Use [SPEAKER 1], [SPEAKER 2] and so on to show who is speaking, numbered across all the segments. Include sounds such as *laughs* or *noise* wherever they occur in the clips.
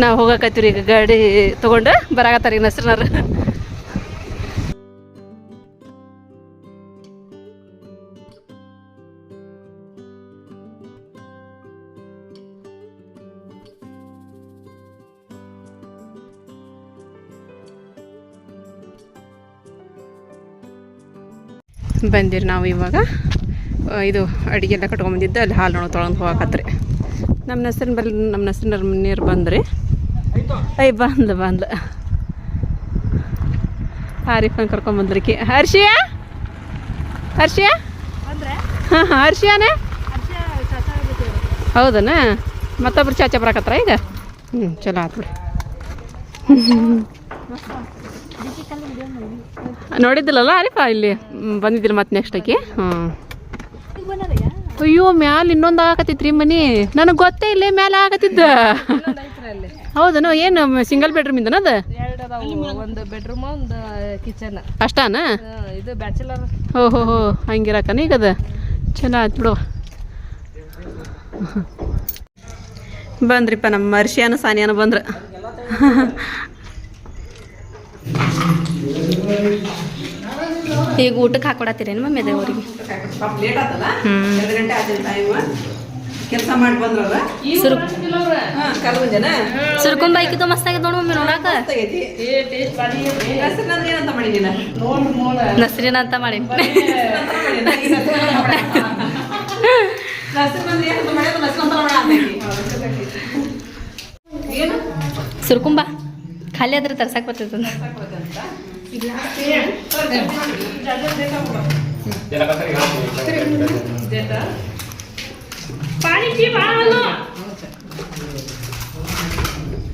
[SPEAKER 1] ನಾವು ಹೋಗಕತ್ತೀವಿ ಈಗ ಗಾಡಿ ತೊಗೊಂಡು ಬರಾಕತ್ತಾರ ಈಗ ನಸ್ರನಾರ ಬಂದಿರಿ ನಾವು ಇವಾಗ ಇದು ಅಡುಗೆ ಎಲ್ಲ ಕಟ್ಕೊಂಬಂದಿದ್ದು ಅಲ್ಲಿ ಹಾಲು ನೋಡೋ ತೊಗೊಂಡು ಹೋಗಕತ್ರಿ ನಮ್ಮ ನಸ್ರಿನ ಬರ್ ನಮ್ಮ ನಸ್ರಿನ ನೀರು ಬಂದ್ರಿ. ಐ ಬಂದ್ಲು ಬಂದ್ಲು. ಆರಿಫನ್ ಕರ್ಕೊಂಬಂದ್ರಿಕಿ ಹರ್ಷಿಯ? ಹರ್ಷಿಯ? ಹಾಂ ಹಾಂ ಹರ್ಷಿಯಾನೇ? ಹೌದನ? ಮತ್ತೊಬ್ರು ಚಾಚಾ ಬರಾಕತ್ರ ಈಗ? ಹ್ಞೂ ಚಲೋ ಆತು ಬಿಡಿ. ನೋಡಿದ್ದಿಲ್ಲಲ್ಲ ಆರಿಫ ಇಲ್ಲಿ? ಬಂದಿದ್ದಿಲ್ಲ ಮತ್ತೆ ನೆಕ್ಸ್ಟ್ ಆಕಿ? ಹ್ಞೂ ಅಯ್ಯೋ ಮ್ಯಾಲ ಇನ್ನೊಂದು ಆಗಕತ್ತೈತ್ರಿ ಮನಿ. ನನಗೆ ಗೊತ್ತೇ ಇಲ್ಲ ಮ್ಯಾಲ ಆಗತ್ತಿದ್ದ ಹೌದನು ಏನು ಸಿಂಗಲ್ ಬೆಡ್ರೂಮ್ ಇಂದನ ಅದು?
[SPEAKER 2] ಒಂದು ಬೆಡ್ರೂಮ್ ಒಂದು ಕಿಚನ್
[SPEAKER 1] ಅಷ್ಟಾನ?
[SPEAKER 2] ಇದು ಬ್ಯಾಚುಲರ್
[SPEAKER 1] ಹೋ ಹೋ ಹೋ ಹಂಗಿರಕನ ಈಗ ಅದ? ಚಲೋ ಆಯ್ತು ಬಿಡು. ಬಂದ್ರಿಪ್ಪ ನಮ್ಮ ಮರ್ಷಿಯಾನ ಸಾನಿಯಾನ ಬಂದ್ರ.
[SPEAKER 3] ಈಗ ಊಟಕ್ಕೆ ಹಾಕೊಡತ್ತೀರೇನು ಮಮ್ಮಿ ಅದೇ
[SPEAKER 1] ಅವ್ರಿಗೆ ಕೆಲಸ ಮಾಡಿ ಬಂದ್ರಲ್ಲ?
[SPEAKER 3] ಸುರ್ಕೊಂಡ್ ಬೈಕಿದ್ದು ಮಸ್ತ್ ಆಗೈತೆ ನೋಡು ಮಮ್ಮಿ ನೋಡಾಕ. ನಸ್ರಿನ ಅಂತ ಮಾಡಿ ಸುರ್ಕೊಂಬ ಖಾಲಿ ಆದ್ರೆ ತರ್ಸಕ್ ಬರ್ತೈತೆ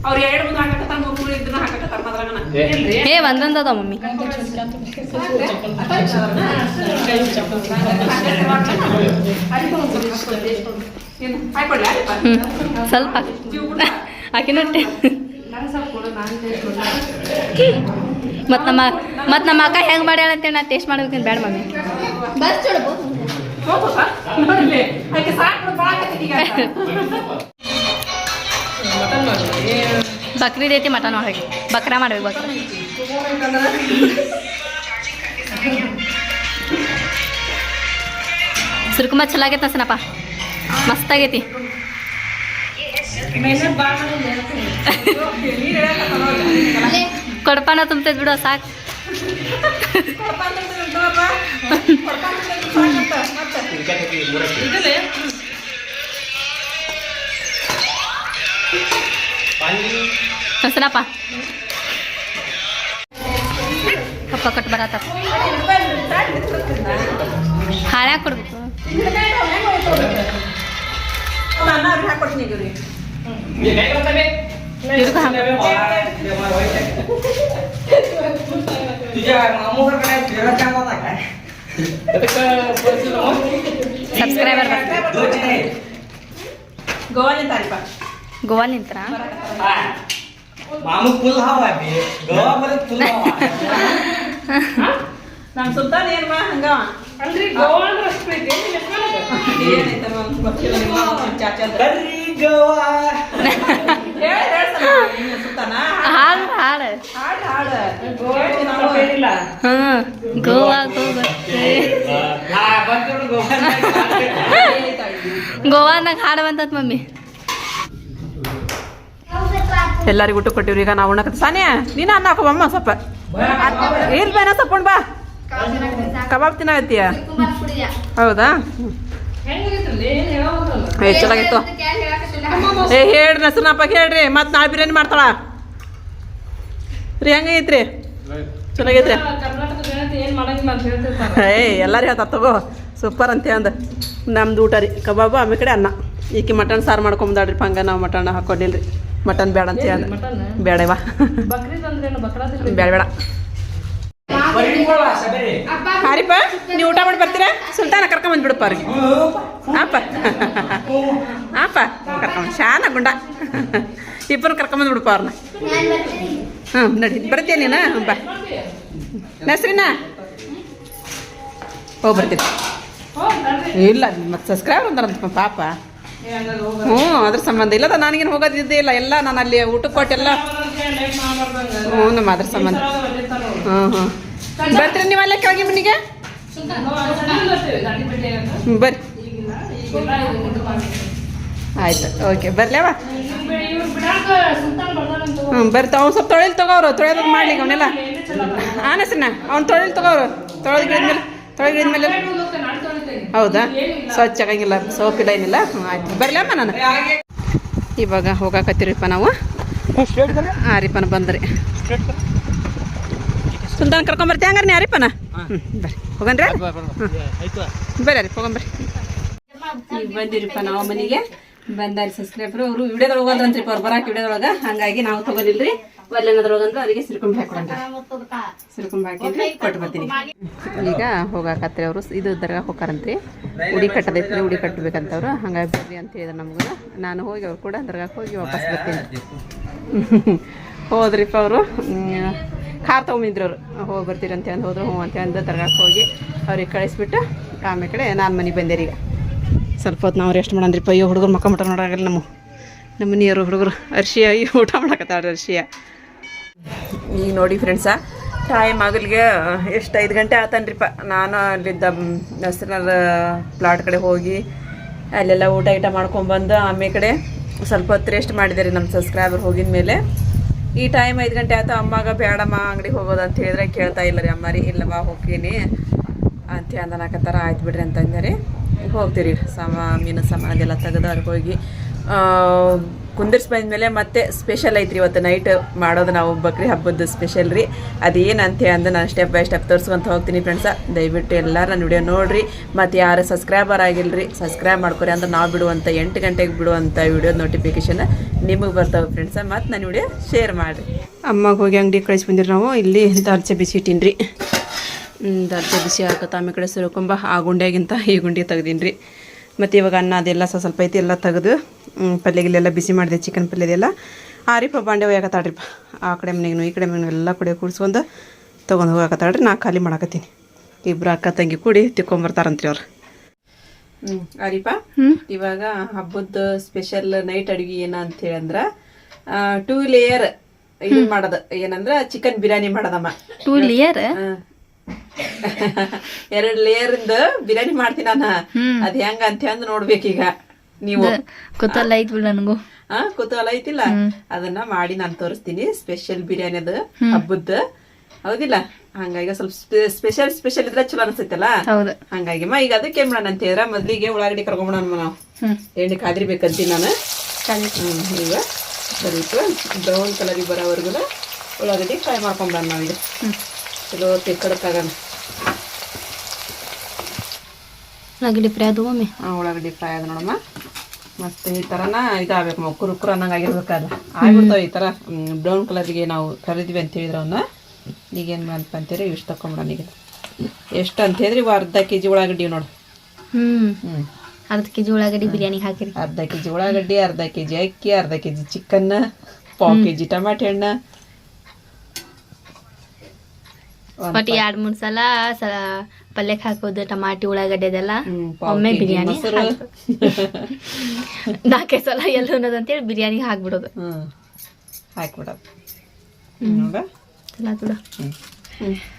[SPEAKER 1] ಅವ್ರು ಎರಡು ಮುಂದೆ ಹಾಕಕತ್ತಾರ ಮೂರು ಮೂರು ಇದನ್ನ ಹಾಕಕತ್ತಾರ ಮದ್ರಾಗನ
[SPEAKER 3] ಏ ಒಂದೊಂದು ಮಮ್ಮಿ
[SPEAKER 1] ಏನು ಹಾಕೊಡ್ಲಾ
[SPEAKER 3] ಹ್ಞೂ ಸ್ವಲ್ಪ ಆಕಿನೊಟ್ಟೆ ಮತ್ತು ನಮ್ಮ ಮತ್ತು ನಮ್ಮ ಅಕ್ಕ ಹೆಂಗೆ ಮಾಡ್ಯಾಳ ಅಂತೇಳಿ ನಾ ಟೇಸ್ಟ್ ಮಾಡೋದಕ್ಕೆ ಬೇಡ ಮಮ್ಮಿ.
[SPEAKER 1] ಈಗ.
[SPEAKER 3] ಬಕ್ರೀದ್ ಐತಿ ಮಟನ್ ಒಳಗೆ. ಬಕ್ರಾ ಮಾಡ್ಬೇಕು ಬಕ್ರ. ಸುರ್ಕುಂಬ ಚಲೋ ಆಗೈತೆ ನಸನಪ್ಪ ಮಸ್ತ್ ಆಗೈತಿ ಕೊಡಪಾನ ತುಂಬತೈತಿ ಬಿಡು ಸಾಕು. ಹಸನಪ್ಪ ಕಪ್ಪ ಕೊಟ್ಟು ಬರತ್ತ. ಹಾಳ್ಯಾಗ ಕೊಡ್ಬೇಕು
[SPEAKER 1] ನಾನು ಅವ್ರಿಗೆ ಹಾಕೊಡ್ತೀನಿ ಈಗ ಇವ್ರಿಗೆ.
[SPEAKER 3] ಇವ್ರಿಗೂ ಹಾಕ್- ಸಬ್ಸ್ಕ್ರೈಬರ್ ಬರ್ತಾರೆ
[SPEAKER 1] ಗೋವಾಲಿಂದ ಅಲ್ಪ
[SPEAKER 3] ಗೋವಾ ನಿಂತ್ರ
[SPEAKER 4] मामू फुल हवा बे गावामध्ये फुल हवा
[SPEAKER 1] ನಮ್ಮ ಸುಲ್ತಾನ್ ಏನ್ ಬಾ ಹಂಗ
[SPEAKER 2] ಅಲ್ರಿ ಗೋವಾ ಅಂದ್ರೆ ಅಷ್ಟು ಐತಿ
[SPEAKER 1] ಏನೈತೆ ನಮ್ಗ್ ಗೊತ್ತಿಲ್ಲ ನಿಮ್ಮ ಮಾಮ, ನಿಮ್ಮ ಚಾಚಾದ.
[SPEAKER 4] ಬರ್ರಿ ಗೋವಾ *laughs*
[SPEAKER 2] ಗೋವಾ
[SPEAKER 3] ಗೋವಾನಾಗ ಹಾಡು ಬಂತತ್ ಮಮ್ಮಿ.
[SPEAKER 1] ಎಲ್ಲರಿಗೂ ಊಟ ಕೊಟ್ಟಿವ್ರಿ ಈಗ ನಾವು ಉಣ್ಣಕ ಸಾನಿಯಾ ನೀನು ಅನ್ನ ಹಾಕೋಬಮ್ಮ ಸ್ವಲ್ಪ. ಏನ್ ಬೇನ ತಕೊಂಡು ಬಾ. ಕಬಾಬ್ ತಿನ್ನಕತ್ತೀಯ? ಹೌದಾ?
[SPEAKER 2] ಚೆನ್ನಾಗಿತ್ತು
[SPEAKER 1] ಏ ಹೇಳ್ರಿ ನಸನಪ್ಪ ಹೇಳ್ರಿ. ಮತ್ತೆ ನಾಳೆ ಬಿರಿಯಾನಿ ಮಾಡ್ತಾಳ. ರೀ ಹೆಂಗೈತ್ರಿ
[SPEAKER 2] ಐತ್ರಿ? ಹೇಳ್ತಿರ್ತಾರೆ
[SPEAKER 1] ಏಯ್ ಎಲ್ಲರೂ ಹೇಳ್ತಾರೆ ತಗೋ. ಸೂಪರ್ ಅಂತ ಅಂದ. ನಮ್ದು ಊಟ ರೀ. ಕಬಾಬು ಆಮೇಲೆ ಕಡೆ ಅನ್ನ. ಈಕಿ ಮಟನ್ ಸಾರು ಮಾಡ್ಕೊಂಬಂದಾಡ್ರಿ ಪಂಗ ನಾವು ಮಟನ್ ಹಾಕೊಂಡಿಲ್ರಿ. ಮಟನ್ ಬೇಡ ಅಂತ
[SPEAKER 2] ಹೇಳಿ
[SPEAKER 1] ಬೇಡವಾ ಬೇಡ ಬೇಡ ಹಾರಿಪ್ಪ ನೀವು ಊಟ ಮಾಡಿ ಬರ್ತೀರಾ? ಸುಲ್ತಾನ ಕರ್ಕೊಂಬಂದು ಬಂದ್ಬಿಡಪ್ಪ ಅವ್ರಿಗೆ. ಆಪ ಆಪ ಕರ್ಕೊಂಬಂದು ಶಾನ ಗುಂಡ. ಇಬ್ಬರು ಕರ್ಕೊಂಡ್ ಬಂದ್ಬಿಡಪ್ಪ ಅವ್ರನ್ನ ಹ್ಞೂ ನಡಿ. ಬರ್ತೀಯ ನೀನು? ಬಾ. ನಸ್ರಿನ? ಹೋಗಿ ಬರ್ತೀನಿ ಇಲ್ಲ ಮತ್ತೆ ಸಬ್ಸ್ಕ್ರೈಬರ್ ಅಂತಾರಂತ ಪಾಪ. ಹ್ಞೂ ಅದ್ರ ಸಂಬಂಧ. ಇಲ್ಲ ನನಗೇನು ಹೋಗೋದಿದ್ದೇ ಇಲ್ಲ. ಎಲ್ಲ ನಾನು ಅಲ್ಲಿ ಊಟಕ್ಕೆ ಕೊಟ್ಟೆಲ್ಲ ಹ್ಞೂ ನಮ್ಮ ಅದ್ರ ಸಂಬಂಧ. ಹ್ಞೂ ಹ್ಞೂ ಬರ್ತೀರಿ ನೀವು ಅಲ್ಲೇ ಕೆಳಗೆ ಮನೆಗೆ ಬರ್ರಿ. ಆಯ್ತು ಓಕೆ ಬರ್ಲೇವಾ ಹ್ಞೂ ಬರ್ತಾ ಅವ್ನು ಸ್ವಲ್ಪ ತೊಳೆಲ್ ತಗೋರು ತೊಳೆದ್ ಮಾಡ್ಲಿಕ್ಕೆ ಅವನ್ನೆಲ್ಲ ಆನಸನ ಅವ್ನು ತೊಳೆಲ್ ತಗೋರು ತೊಳೆದು ಗಿಡದ ಮೇಲೆ ತೊಳೆದ ಮೇಲೆ ಹೌದಾ? ಸ್ವಚ್ಛ ಆಗಂಗಿಲ್ಲ ಸೋಪ್ ಇಲ್ಲ ಏನಿಲ್ಲ. ಹ್ಞೂ ಆಯ್ತು. ಬರ್ಲಮ್ಮ ನಾನು? ಇವಾಗ ಹೋಗಾಕತ್ತೀರಿಪ್ಪ ನಾವು. ಹಾಂ ರೀಪನ ಬಂದ್ರಿ. ಸುಲ್ತಾನ್ ಕರ್ಕೊಂಬರ್ತಿ ಹಂಗಾರ ನೀ ಯಾರಿಪ್ಪನ ಹ್ಞೂ ಬರ್ರಿ. ಹೋಗನ್ರಿ ಬರ್ರಿ ರೀ ಹೋಗಂಬರ್ರಿ ಈಗ ಬಂದಿರಿಪ್ಪ ನಾವು ಮನೆಗೆ. ಬಂದಾರಿ ಸಬ್ಸ್ಕ್ರೈಬರ್. ಅವರು ವಿಡಿಯೋದೊಳಗೆ ಹೋದ್ರಂತ್ರಿಪ್ಪ ಅವ್ರು ಬರಾಕ್ ವಿಡಿಯೋದೊಳಗೆ. ಹಂಗಾಗಿ ನಾವು ತಗೋಲಿಲ್ರಿ ಅವರಿಗೆ ಸಿರ್ಕೊಂಬ ಸಿರ್ಕೊಂಬ ಹಾಕಿದ್ರೆ ಕೊಟ್ಟು ಬರ್ತೀನಿ. ಈಗ ಹೋಗಾಕತ್ರಿ ಅವರು. ಇದು ದರ್ಗಾ ಹೋಗಾರಂತ್ರಿ ಉಡಿ ಕಟ್ಟದೈತ್ರಿ ಉಡಿ ಕಟ್ಟಬೇಕಂತವ್ರು ಹಂಗಾಗಿ ಬರ್ರಿ ಅಂತ ಹೇಳಿದ್ರು ನಮಗೂ. ನಾನು ಹೋಗಿ ಅವ್ರು ಕೂಡ ದರ್ಗಾಕ್ಕೆ ಹೋಗಿ ವಾಪಸ್ ಬರ್ತೀನಿ. *laughs* ಹೋದ್ರಿಪ್ಪ ಅವರು. ಕಾರ್ ತೊಗೊಂಬಿದ್ರು ಅವರು. ಹೋಗಿ ಬರ್ತೀರಿ ಅಂತ ಅಂದು ಹೋದ್ರು ಹ್ಞೂ ಅಂತ ಅಂದು ದರ್ಗಾಕ್ಕೆ ಹೋಗಿ ಅವ್ರಿಗೆ ಕಳಿಸ್ಬಿಟ್ಟು ಆಮೇಲೆ ಕಡೆ ನಾನು ಮನೆಗೆ ಬಂದೆ ರೀ ಈಗ ಸ್ವಲ್ಪ ಹೊತ್ತು ನಾವು ರೆಸ್ಟ್ ಮಾಡಂದ್ರಿಪ್ಪ ಅಯ್ಯೋ ಹುಡುಗರು ಮಕ್ಕ ಮಟ ನೋಡಾಗಲ್ಲ ನಮ್ಮ ನಮ್ಮ ಮನೆಯವರು ಹುಡುಗರು. ಅರ್ಶಿಯ ಅಯ್ಯೋ ಊಟ ಮಾಡಕತ್ತಾಳ್ರಿ ಅರ್ಶಿಯ. ಈಗ ನೋಡಿ ಫ್ರೆಂಡ್ಸ ಟೈಮ್ ಆಗಲಿಗೆ ಎಷ್ಟು ಐದು ಗಂಟೆ ಆತನ್ರಿಪ್ಪ. ನಾನು ಅಲ್ಲಿದ್ದ ನರ್ಸನರ್ ಪ್ಲಾಟ್ ಕಡೆ ಹೋಗಿ, ಅಲ್ಲೆಲ್ಲ ಊಟ ಗೀಟ ಮಾಡ್ಕೊಂಬಂದು ಆಮೇಲೆ ಕಡೆ ಸ್ವಲ್ಪ ಹೊತ್ತು ರೆಸ್ಟ್ ಮಾಡಿದ್ದಾರೆ ನಮ್ಮ ಸಬ್ಸ್ಕ್ರೈಬರ್ ಹೋಗಿದ ಮೇಲೆ. ಈ ಟೈಮ್ ಐದು ಗಂಟೆ ಆಯ್ತು, ಅಮ್ಮಾಗ ಬೇಡಮ್ಮ ಅಂಗಡಿಗೆ ಹೋಗೋದು ಅಂತ ಹೇಳಿದ್ರೆ ಕೇಳ್ತಾ ಇಲ್ಲ ರೀ, ಅಮ್ಮ ರೀ ಇಲ್ಲವಾ ಹೋಗ್ತೀನಿ. ಅಂತ ಅಂದನಾಕತ್ತಾರ ಆಯ್ತು ಬಿಡ್ರಿ ಅಂತ ರೀ. ಹೋಗ್ತೀರಿ, ಸಾಮ, ಮೀನು ಸಾಮಾನು ಅದೆಲ್ಲ ತೆಗೆದು ಅವ್ರಿಗೆ ಹೋಗಿ. ಕುಂದಿರ್ಸಿ ಬಂದ್ಮೇಲೆ ಮತ್ತೆ ಸ್ಪೆಷಲ್ ಐತ್ರಿ ಇವತ್ತು ನೈಟ್ ಮಾಡೋದು ನಾವು ಬಕ್ರಿ ಹಬ್ಬದ ಸ್ಪೆಷಲ್ ರೀ. ಅದೇನು ಅಂತ ಅಂದು ನಾನು ಸ್ಟೆಪ್ ಬೈ ಸ್ಟೆಪ್ ತೋರಿಸ್ಕೊಂತ ಹೋಗ್ತೀನಿ ಫ್ರೆಂಡ್ಸ ದಯವಿಟ್ಟು ಎಲ್ಲರೂ ನನ್ನ ವಿಡಿಯೋ ನೋಡಿರಿ. ಮತ್ತು ಯಾರು ಸಬ್ಸ್ಕ್ರೈಬರ್ ಆಗಿಲ್ರಿ ಸಬ್ಸ್ಕ್ರೈಬ್ ಮಾಡ್ಕೊರಿ ಅಂದ್ರೆ ನಾವು ಬಿಡುವಂಥ ಎಂಟು ಗಂಟೆಗೆ ಬಿಡುವಂಥ ವಿಡಿಯೋ ನೋಟಿಫಿಕೇಶನ್ ನಿಮಗೆ ಬರ್ತಾವೆ ಫ್ರೆಂಡ್ಸ ಮತ್ತು ನನ್ನ ವಿಡಿಯೋ ಶೇರ್ ಮಾಡಿರಿ. ಅಮ್ಮಗೆ ಹೋಗಿ ಅಂಗಡಿ ಕಳಿಸಿ ಬಂದಿರಿ ನಾವು. ಇಲ್ಲಿ ದಾರ್ಚೆ ಬಿಸಿ ಇಟ್ಟೀನಿ ದರ್ಜೆ ಬಿಸಿ ಹಾಕತ್ತ ಆಮೇಲೆ ಕಡೆ ಸುರಕೊಂಬ ಆ ಗುಂಡ್ಯಾಗಿಂತ ಈ ಗುಂಡಿ ತೆಗ್ದೀನಿ ರೀ ಮತ್ತು ಇವಾಗ ಅನ್ನ ಅದೆಲ್ಲ ಸ್ವಲ್ಪ ಸ್ವಲ್ಪ ಐತಿ ಎಲ್ಲ ತೆಗೆದು ಪಲ್ಯಗಳೆಲ್ಲ ಬಿಸಿ ಮಾಡಿದೆ ಚಿಕನ್ ಪಲ್ಯದೆಲ್ಲ. ಆರಿಪ ಬಾಂಡೆ ಒಯ್ಯಾಕತ್ತಾಳ್ರಿಪ್ಪ ಆ ಕಡೆ ಮನೆಗೂ ಈ ಕಡೆ ಮನೆಗೂ ಎಲ್ಲ ಕಡೆ ಕೂಡಿಸ್ಕೊಂಡು ತೊಗೊಂಡು ಹೋಗಾಕತ್ತಾಳ್ರಿ ನಾ ಖಾಲಿ ಮಾಡಾಕತ್ತೀನಿ. ಇಬ್ಬರು ಅಕ್ಕ ತಂಗಿ ಕೂಡಿ ತಿಕ್ಕೊಂಬರ್ತಾರಂತ್ರಿ ಅವ್ರು. ಹ್ಞೂ ಆರಿಪ ಇವಾಗ ಹಬ್ಬದ ಸ್ಪೆಷಲ್ ನೈಟ್ ಅಡುಗೆ ಏನ ಅಂತ ಹೇಳಂದ್ರ ಟೂ ಲೇಯರ್ ಇದು ಮಾಡೋದು. ಏನಂದ್ರ ಚಿಕನ್ ಬಿರಿಯಾನಿ ಮಾಡೋದಮ್ಮ.
[SPEAKER 3] ಟೂ ಲಿಯರ್ *laughs*
[SPEAKER 1] ಎರಡ್ ಲೇಯರ್ ಇಂದ ಬಿರಿಯಾನಿ ಮಾಡ್ತೀನಿ ನಾನು. ಅದ್ ಹೆಂಗ ಅಂತ ಅಂದ್ ನೋಡ್ಬೇಕೀಗ ನೀವು.
[SPEAKER 3] ಕುತೂಹಲ ಐತ್ ನನಗೂ.
[SPEAKER 1] ಆ ಕುತೂಹಲ ಐತಿಲ್ಲ ಅದನ್ನ ಮಾಡಿ ನಾನು ತೋರಿಸ್ತೀನಿ ಸ್ಪೆಷಲ್ ಬಿರಿಯಾನಿ ಅದು ಹಬ್ಬದ ಹೌದಿಲ್ಲ? ಹಂಗಾಗಿ ಸ್ವಲ್ಪ ಸ್ಪೆಷಲ್ ಸ್ಪೆಷಲ್ ಇದ್ರೆ ಚಲೋ ಅನ್ಸೈತಲ್ಲ?
[SPEAKER 3] ಹೌದು.
[SPEAKER 1] ಹಂಗಾಗಿ ಮಾ ಈಗ ಅದಕ್ಕೆ ಏನ್ ಮಾಡೋಣ ಅಂತ ಹೇಳಿದ್ರ ಮೊದ್ಲಿಗೆ ಉಳ್ಳಾಗಡ್ಡಿ ಕರ್ಕೊಂಬಿಡೋಣ ನಾವು ಎಣ್ಣೆ ಕಾದಿರ್ಬೇಕಂತೀನಿ ನಾನು. ಈಗ ಸ್ವಲ್ಪ ಬ್ರೌನ್ ಕಲರಿಗೆ ಬರೋವರೆಗೂ ಉಳ್ಳಾಗಡ್ಡಿ ಫ್ರೈ ಮಾಡ್ಕೊಂಬಿಡೋಣ ನಾವೀಗ.
[SPEAKER 3] ಚಲೋ
[SPEAKER 1] ಚಲೋ ತೆಕ್ಕಡಕ್ಕಾಗಣ
[SPEAKER 3] ನಗಡಿ ಫ್ರೈ ಅದು ಒಮ್ಮೆ.
[SPEAKER 1] ಆ ಉಳ್ಳಾಗಡ್ಡಿ ಫ್ರೈ ಅದು ನೋಡಮ್ಮ. ಮತ್ತೆ ಈ ಥರನ ಇದಾಗಬೇಕು ನಾವು ಕುರು ಕುರು ಅನ್ನಂಗೆ ಆಗಿರ್ಬೇಕಲ್ಲ ಆಗ್ಬಿಡ್ತಾವೆ ಈ ಥರ ಬ್ರೌನ್ ಕಲರ್ಗೆ ನಾವು ಕರಿದ್ವಿ ಅಂತ ಹೇಳಿದ್ರೆ ಅವನ್ನ ಈಗೇನು ಮಾಡ್ತ ಅಂತೀರಿ ಇಷ್ಟು ತಕೊಂಬಿಡೋಣ ಈಗ. ಎಷ್ಟು ಅಂತ ಹೇಳಿದ್ರೆ ಇವು ಅರ್ಧ ಕೆ ಜಿ ಉಳ್ಳಾಗಡ್ಡಿ ನೋಡು. ಹ್ಞೂ
[SPEAKER 3] ಅರ್ಧ ಕೆ ಜಿ ಉಳ್ಳಾಗಡ್ಡಿ ಬಿರಿಯಾನಿ ಹಾಕಿರಿ.
[SPEAKER 1] ಅರ್ಧ ಕೆ ಜಿ ಉಳ್ಳಾಗಡ್ಡಿ ಅರ್ಧ ಕೆ ಜಿ ಅಕ್ಕಿ ಅರ್ಧ ಕೆ ಜಿ ಚಿಕನ್ ಪಾವ್ ಕೆ ಜಿ ಟಮಾಟೆ ಹಣ್ಣು.
[SPEAKER 3] ಒಟ್ಟು ಎರಡ್ ಮೂರ್ ಸಲ ಪಲ್ಯಕ್ಕೆ ಹಾಕೋದು ಟಮಾಟಿ ಉಳ್ಳಾಗಡ್ಡೆ ಅದೆಲ್ಲ ಒಮ್ಮೆ ಬಿರಿಯಾನಿ
[SPEAKER 1] ನಾಕೆ *laughs*
[SPEAKER 3] ನಾಲ್ಕೈದು ಸಲ ಎಲ್ಲ ಅನ್ನೋದಂತೇಳಿ ಬಿರಿಯಾನಿ ಹಾಕ್ಬಿಡೋದು.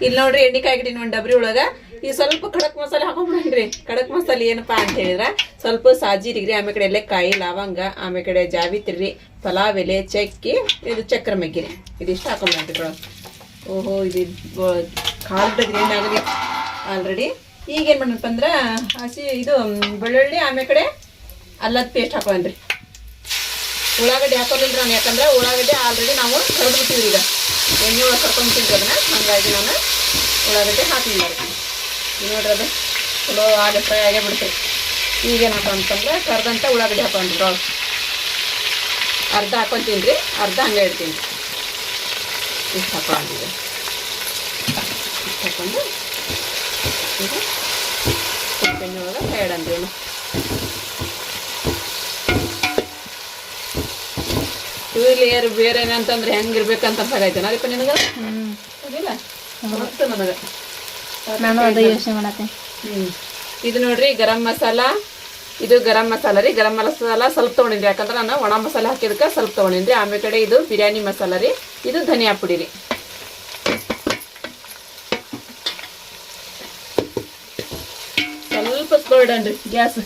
[SPEAKER 1] ಇಲ್ಲಿ ನೋಡ್ರಿ ಎಣ್ಣೆಕಾಯಿ ಗಿಡ ಒಂದು ಡಬ್ರಿ ಒಳಗ. ಈ ಸ್ವಲ್ಪ ಖಡಕ್ ಮಸಾಲೆ ಹಾಕೊಂಡ್ಬಿಡ್ರಿ ಖಡಕ್ ಮಸಾಲೆ ಏನಪ್ಪಾ ಅಂತ ಹೇಳಿದ್ರ ಸ್ವಲ್ಪ ಸಾಜಿರಿಗ್ರಿ ಆಮೇಲೆ ಕಡೆ ಎಲೆಕಾಯಿ ಲವಂಗ ಆಮೇಲೆ ಕಡೆ ಜಾವಿತ್ರಿ ಪಲಾವ್ ಎಲೆ ಚಕ್ಕಿ ಇದು ಚಕ್ರ ಮಗ್ಗಿರಿ. ಇದಿಷ್ಟು ಹಾಕೊಂಡ್ಬಿಡ್ರಿ ಒಳಗೆ ಓಹೋ, ಇದು ಕಾಲ್ದ ಗ್ರೀನ್ ಆಗಲಿ ಆಲ್ರೆಡಿ ಈಗ ಏನು ಮಾಡಪ್ಪ ಅಂದ್ರೆ, ಹಸಿ, ಇದು ಬೆಳ್ಳುಳ್ಳಿ ಆಮೇಲೆ ಕಡೆ ಅಲ್ಲದ ಪೇಸ್ಟ್ ಹಾಕೊಂಡ್ರಿ ಉಳ್ಳಾಗಡ್ಡಿ ಹಾಕೋದಿಲ್ಲ ನಾನು ಯಾಕಂದ್ರೆ ಉಳ್ಳಾಗಡ್ಡೆ ಆಲ್ರೆಡಿ ನಾವು ಕರೆದ್ಬಿಟ್ಟಿವ್ರಿ ಈಗ. ಎಣ್ಣೆ ಒಳಗೆ ಕರ್ಕೊಂಡು ತಿಂತದನ್ನ ಹಂಗಾಗಿ ನಾನು ಉಳ್ಳಾಗಡ್ಡೆ ಹಾಕಿ ಮಾಡ್ತೀನಿ. ನೋಡ್ರಿ ಅದು. ಚಲೋ ಆಗಿ ಫ್ರೈ ಆಗೇ ಬಿಡ್ತೀವಿ ಈಗೇನಪ್ಪ ಅಂತಂದ್ರೆ ಕರ್ದಂತ ಉಳ್ಳಾಗಡ್ಡಿ ಹಾಕೊಂಡ್ರಿ ಅರ್ಧ ಹಾಕೊಂತೀನಿ ರೀ ಅರ್ಧ ಹಂಗೆ ಇಡ್ತೀನಿ. ಇಷ್ಟು ಹಾಕೊಂಡಿದ್ದೆ ಇಷ್ಟು ಹಾಕೊಂಡು ಈಗ ಒಳಗೆ ಲೇಯರ್ ಬೇರೆ ಏನಂತಂದ್ರೆ ಹೆಂಗಿರ್ಬೇಕಂತ ಅರ್ಥ ಅದಕ್ಕೆ ನಿನಗೆ?
[SPEAKER 3] ಹ್ಮ್
[SPEAKER 1] ಅದಿಲ್ಲ ನನಗೆ.
[SPEAKER 3] ನಾನು ಅದ ಯೋಚನೆ ಮಾಡತ್ತೆ.
[SPEAKER 1] ಹ್ಞೂ ಇದು ನೋಡ್ರಿ ಗರಂ ಮಸಾಲ ಇದು ಗರಂ ಮಸಾಲ ರೀ. ಗರಂ ಮಸಾಲ ಸ್ವಲ್ಪ ತೊಗೊಂಡಿನ್ರಿ. ಯಾಕಂದ್ರೆ ನಾನು ಒಣ ಮಸಾಲೆ ಹಾಕಿದಕ್ಕೆ ಸ್ವಲ್ಪ ತೊಗೊಂಡಿನ್ರಿ. ಆಮೇಲೆ ಕಡೆ ಇದು ಬಿರಿಯಾನಿ ಮಸಾಲ ರೀ. ಇದು ಧನಿಯಾ ಪುಡಿ ರೀ. ಸ್ವಲ್ಪ ಇಡನ್ರಿ ಗ್ಯಾಸ್.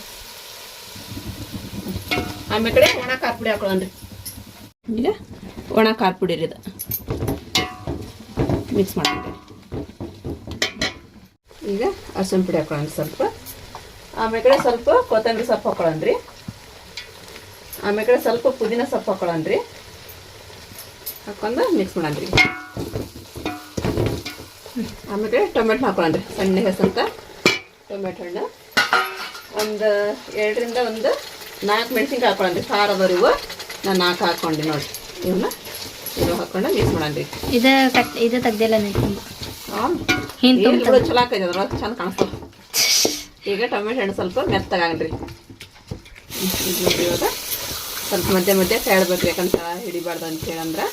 [SPEAKER 1] ಆಮೇಲೆ ಕಡೆ ಒಣ ಖಾರ ಪುಡಿ ಹಾಕೊಳ್ಳೋಣ್ರಿ ಈಗ ಒಣ ಖಾರ ಪುಡಿ ರೀ ಇದು. ಮಿಕ್ಸ್ ಮಾಡ್ಕೊಂಡ್ರಿ. ಈಗ ಅರ್ಶಿನ ಪುಡಿ ಹಾಕೊಳ್ಳೋಣ ಸ್ವಲ್ಪ. ಆಮೇಲೆ ಕಡೆ ಸ್ವಲ್ಪ ಕೊತ್ತಂಬರಿ ಸೊಪ್ಪು ಹಾಕೊಳ್ಳೋಣ್ರಿ. ಆಮೇಲೆ ಕಡೆ ಸ್ವಲ್ಪ ಪುದೀನ ಸೊಪ್ಪು ಹಾಕೊಳ್ಳೋಣ್ರಿ. ಹಾಕೊಂಡು ಮಿಕ್ಸ್ ಮಾಡೋಣ್ರಿ. ಆಮೇಲೆ ಟೊಮೆಟೊ ಹಾಕೊಳ್ಳೋಣ್ರಿ ಸಣ್ಣ ಹೆಸಂತ ಟೊಮೆಟೊ ಹಣ್ಣು. ಒಂದು ಎರಡರಿಂದ ಒಂದು ನಾಲ್ಕು ಮೆಣಸಿನ್ಕಾಯಿ ಹಾಕೊಳ್ಳೋಣ್ರಿ ಖಾರ ಬರುವ ಇವು ನಾನು ನಾಲ್ಕು ಹಾಕ್ಕೊಂಡೆ ನೋಡಿ ಇವನ್ನ ಇದು ಹಾಕೊಂಡು ಮಿಕ್ಸ್ ಮಾಡೋಣ್ರಿ.
[SPEAKER 3] ಇದು ಇದು ತೆಗ್ದಿಲ್ಲ
[SPEAKER 1] ಚಲೋ ಆಕೈತೆ ಅದ್ರೊಳಗೆ ಚಂದ ಕಾಣಿಸ್ತಾವ. ಈಗ ಟೊಮೆಟೊ ಹಣ್ಣು ಸ್ವಲ್ಪ ಮೆತ್ತಗಾಗಲ್ರಿ ಇವಾಗ ಸ್ವಲ್ಪ ಮಧ್ಯೆ ಮಧ್ಯೆ ಕೇಳ್ಬೇಕು ಯಾಕಂತ ಹಿಡಿಬಾರ್ದು ಅಂತ ಹೇಳಂದ್ರೆ.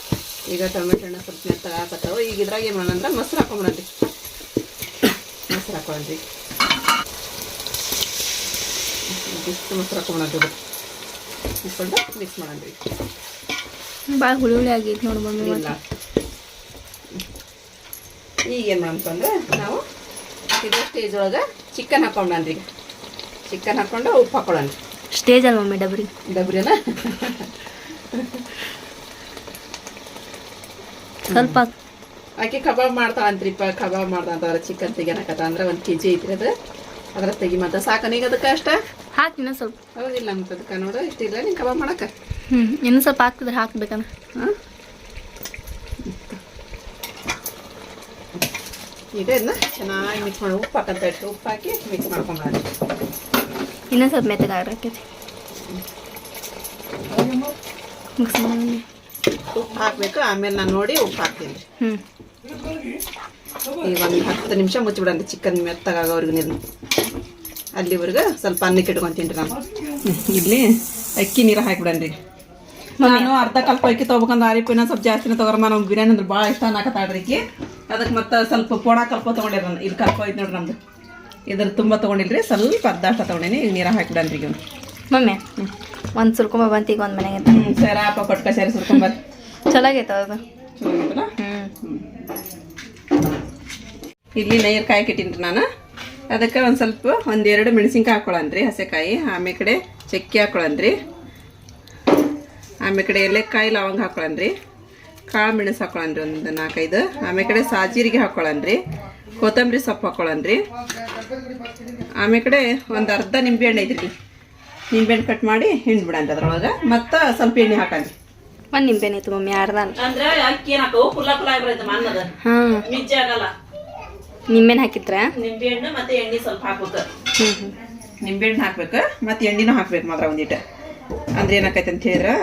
[SPEAKER 1] ಈಗ ಟೊಮೆಟೊ ಹಣ್ಣು ಸ್ವಲ್ಪ ಮೆತ್ತಗಾಕತ್ತಾವ ಈಗ ಇದ್ರಾಗ ಏನು ಮಾಡೋಣ ಮೊಸರು ಹಾಕೊಂಬಿಡನ್ರಿ ಮೊಸರು ಹಾಕೊಳ್ಳೋಣ್ರಿ ಇಷ್ಟು ಮೊಸರು ಹಾಕೊಂಬಿಡೋದು ಹಾಕೊಂಡು ಮಿಕ್ಸ್ ಮಾಡೋಣ್ರಿ.
[SPEAKER 3] ಭಾಳ ಹುಳಿ ಹುಳಿ ಆಗೈತೆ ನೋಡಿ ಮಮ್ಮಿ
[SPEAKER 1] ಇಲ್ಲ. ಈಗ ಏನು ಅಂತಂದ್ರೆ ನಾವು ಇದು ಸ್ಟೇಜ್ ಒಳಗೆ ಚಿಕನ್ ಹಾಕೊಂಡ್ರಿ ಈಗ ಚಿಕನ್ ಹಾಕೊಂಡು ಉಪ್ಪು ಹಾಕೊಳ್ಳೋಣ.
[SPEAKER 3] ಸ್ಟೇಜ್ ಅಲ್ಲ ಮಮ್ಮಿ ಡಬ್ರಿ?
[SPEAKER 1] ಡಬ್ರಿನ?
[SPEAKER 3] ಸ್ವಲ್ಪ
[SPEAKER 1] ಆಕೆ ಕಬಾಬ್ ಮಾಡ್ತಾಳಂತ್ರಿಪ್ಪ ಕಬಾಬ್ ಮಾಡ್ತಾಂತವ್ರ ಚಿಕನ್ ತೆಗಿಯನಕತ್ತ ಅಂದ್ರೆ ಒಂದು ಕೆ ಜಿ ಐತ್ರಿ ಅದು. ಅದ್ರ ತೆಗಿ ಮತ್ತೆ ಸಾಕನ ನೀಗ ಅದಕ್ಕೆ ಅಷ್ಟ?
[SPEAKER 3] ಹಾಕಿ ಇನ್ನೂ ಸ್ವಲ್ಪ.
[SPEAKER 1] ಹೌದಿಲ್ಲ ಅಂತ ಅದಕ್ಕೆ ನೋಡು ಇಷ್ಟಿಲ್ಲ ನೀನು ಕಬಾಬ್ ಮಾಡಕ್ಕೆ.
[SPEAKER 3] ಹ್ಞೂ ಇನ್ನೂ ಸ್ವಲ್ಪ ಹಾಕಿದ್ರೆ ಹಾಕ್ಬೇಕಂದ್ರೆ
[SPEAKER 1] ಹಾಂ? ಇದನ್ನ ಚೆನ್ನಾಗಿ ಮಿಕ್ಸ್ ಮಾಡಿ ಉಪ್ಪು ಹಾಕಂತ ಇಟ್ಟು ಉಪ್ಪು ಹಾಕಿ ಮಿಕ್ಸ್ ಮಾಡ್ಕೊಂಬಾರ
[SPEAKER 3] ಇನ್ನೊಂದು ಸ್ವಲ್ಪ ಮೆತ್ತಗಾಗೈತಿ ಮಿಕ್ಸ್ ಮಾಡಿ
[SPEAKER 1] ಉಪ್ಪು ಹಾಕಬೇಕು ಆಮೇಲೆ ನಾನು ನೋಡಿ ಉಪ್ಪು ಹಾಕ್ತೀನಿ.
[SPEAKER 3] ಹ್ಞೂ
[SPEAKER 1] ಈಗ ಒಂದು ಹತ್ತು ನಿಮಿಷ ಮುಚ್ಚಿಬಿಡನ್ರಿ ಚಿಕನ್ ಮೆತ್ತಗಾಗೋವರೆಗೂ ನೀರು ಅಲ್ಲಿವರೆಗೂ ಸ್ವಲ್ಪ ಅನ್ನಕ್ಕೆ ಇಟ್ಕೊಂತೀನಿ ನಾನು. ಇಲ್ಲಿ ಅಕ್ಕಿ ನೀರು ಹಾಕಿಬಿಡನ್ರಿ ನಾನು ಅರ್ಧ ಕಲ್ಪ ಅಕ್ಕಿ ತೊಗೊಬೇಕಂದ್ರೆ ಇನ್ನೊಂದು ಸ್ವಲ್ಪ ಜಾಸ್ತಿನೇ ತೊಗೊರಮ್ಮ ನಮ್ಗೆ ಬಿರಿಯಾನಿ ಅಂದ್ರೆ ಭಾಳ ಇಷ್ಟ ಅನ್ನಕತ್ತಾಳ್ರಿ ಅಕ್ಕಿ ಅದಕ್ಕೆ ಮತ್ತೆ ಸ್ವಲ್ಪ ಪೋಣ ಕಲ್ಪ ತೊಗೊಂಡಿರ ನಾನು. ಇಲ್ಲಿ ಕಲ್ಪ ಐತೆ ನೋಡ್ರಿ ನಮ್ದು. ಇದ್ರ ತುಂಬ ತೊಗೊಂಡಿಲ್ರಿ. ಸ್ವಲ್ಪ ಅರ್ಧ ಅಷ್ಟ ತೊಗೊಂಡೀನಿ. ಈಗ ನೀರಾಗ ಹಾಕಿಬಿಡನ್ರಿ ಈಗ
[SPEAKER 3] ಮಮ್ಮಿ ಒಂದು ಸುರ್ಕೊಂಬ ಬಂತು ಈಗ ಒಂದು ಮನೆಗೆ
[SPEAKER 1] ಹ್ಞೂ ಅಪ್ಪ ಪಟ್ಕ ಸೇರಿ ಸುರ್ಕೊಂಬರ್
[SPEAKER 3] ಚೆನ್ನಾಗೈತೆ ಆಗೈತೆ ಅದು
[SPEAKER 1] ಇಲ್ಲಿ ನೀರು ಕಾಯಕ್ಕಿಟ್ಟಿನ್ರಿ ನಾನು. ಅದಕ್ಕೆ ಒಂದು ಸ್ವಲ್ಪ ಒಂದೆರಡು ಮೆಣಸಿನ್ಕಾಯಿ ಹಾಕೊಳ್ಳನ್ರಿ ಹಸೆಕಾಯಿ. ಆಮೇಲೆ ಕಡೆ ಚಕ್ಕೆ ಹಾಕೊಳ್ಳನ್ರಿ ಆಮೇಲೆ ಕಡೆ ಎಲೆಕಾಯಿ ಲವಂಗ ಹಾಕೊಳ್ಳನ್ರಿ ಕಾಳು ಮೆಣಸು ಹಾಕೊಳ್ಳನ್ರಿ ಒಂದು ನಾಲ್ಕೈದು. ಆಮೇಲೆ ಕಡೆ ಸಾಜೀರಿಗೆ ಹಾಕೊಳ್ಳನ್ರಿ. ಕೊತ್ತಂಬರಿ ಸೊಪ್ಪು ಹಾಕೊಳ್ಳನ್ರಿ. ಆಮೇಲೆ ಕಡೆ ಒಂದು ಅರ್ಧ ನಿಂಬೆಹಣ್ಣು ಐತ್ರಿ. ನಿಂಬೆಹಣ್ಣು ಕಟ್ ಮಾಡಿ ಹಿಂಡ್ ಬಿಡನ್ರಿ ಅದ್ರೊಳಗೆ. ಮತ್ತು ಸ್ವಲ್ಪ ಎಣ್ಣೆ ಹಾಕನ್ರಿ.
[SPEAKER 3] ಒಂದು ನಿಂಬೆಹಣ್ಣು ಐತೆ ಮಮ್ಮಿ ಅರ್ಧ.
[SPEAKER 1] ಅಂದ್ರೆ ಅಕ್ಕಿ ಏನು ಹಾಕವು? ಕುಲ್ಲ ಕುಲ್ಲ ಬರುತ್ತೆ ಅನ್ನದ
[SPEAKER 3] ಹಾಂ.
[SPEAKER 1] ಮಿಜ್ಜೆ ಆಗಲ್ಲ.
[SPEAKER 3] ನಿಂಬೆಹಣ್ಣು ಹಾಕಿದ್ರ?
[SPEAKER 1] ನಿಂಬೆಹಣ್ಣು ಮತ್ತೆ ಎಣ್ಣೆ ಸ್ವಲ್ಪ ಹಾಕ್ಬೇಕು.
[SPEAKER 3] ಹ್ಞೂ ಹ್ಞೂ
[SPEAKER 1] ನಿಂಬೆಹಣ್ಣು ಹಾಕ್ಬೇಕು. ಮತ್ತು ಎಣ್ಣೆನೂ ಹಾಕ್ಬೇಕು ಮಾತ್ರ ಒಂದಿಟ್ಟು ಅಂದ್ರೆ ಏನಾಕೈತೆ ಅಂತ ಹೇಳಿದ್ರೆ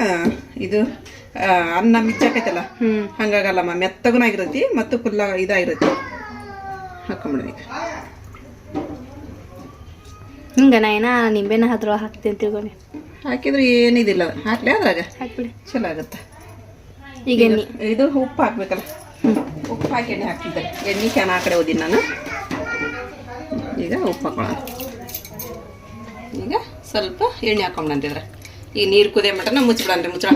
[SPEAKER 1] ಇದು ಅನ್ನ ಮಿಚ್ಚಾಕೈತಲ್ಲ ಹಂಗಾಗಲ್ಲಮ್ಮ ಮೆತ್ತಗನಾಗಿರತಿ ಮತ್ತು ಫುಲ್ಲ ಇದಾಗಿರತಿ. ಹಾಕೊಂಬಿಡ್ರಿ
[SPEAKER 3] ಹಿಂಗೆ ನಾ ಏನ ನಿಂಬೆನ ಹತ್ರ ಹಾಕ್ತೀನಿ ಅಂತ ತಿಳ್ಕೊಂಡೆ
[SPEAKER 1] ಹಾಕಿದ್ರೆ ಏನಿದಿಲ್ಲ ಹಾಕ್ಲಿ ಅದ್ರಾಗ?
[SPEAKER 3] ಹಾಕ್ಬಿಡಿ.
[SPEAKER 1] ಚಲೋ ಆಗುತ್ತೆ.
[SPEAKER 3] ಈಗ ಎಣ್ಣೆ.
[SPEAKER 1] ಇದು ಉಪ್ಪು ಹಾಕ್ಬೇಕಲ್ಲ? ಉಪ್ಪು ಹಾಕಿ ಎಣ್ಣೆ ಹಾಕ್ತಿದ್ದೆ. ಎಣ್ಣೆ ಕ್ಯಾನ್ ಆ ಕಡೆ ಹೋದಿನ ನಾನು. ಈಗ ಉಪ್ಪು ಹಾಕೊಳ್ಳೋಣ ಈಗ ಸ್ವಲ್ಪ ಎಣ್ಣೆ ಹಾಕೊಂಡಂತಿದ್ರೆ ಈ ನೀರು ಕುದಿಯ ಮಟನ ಮುಚ್ಚಿಬಿಡನ್ರಿ ಮುಚ್ಚ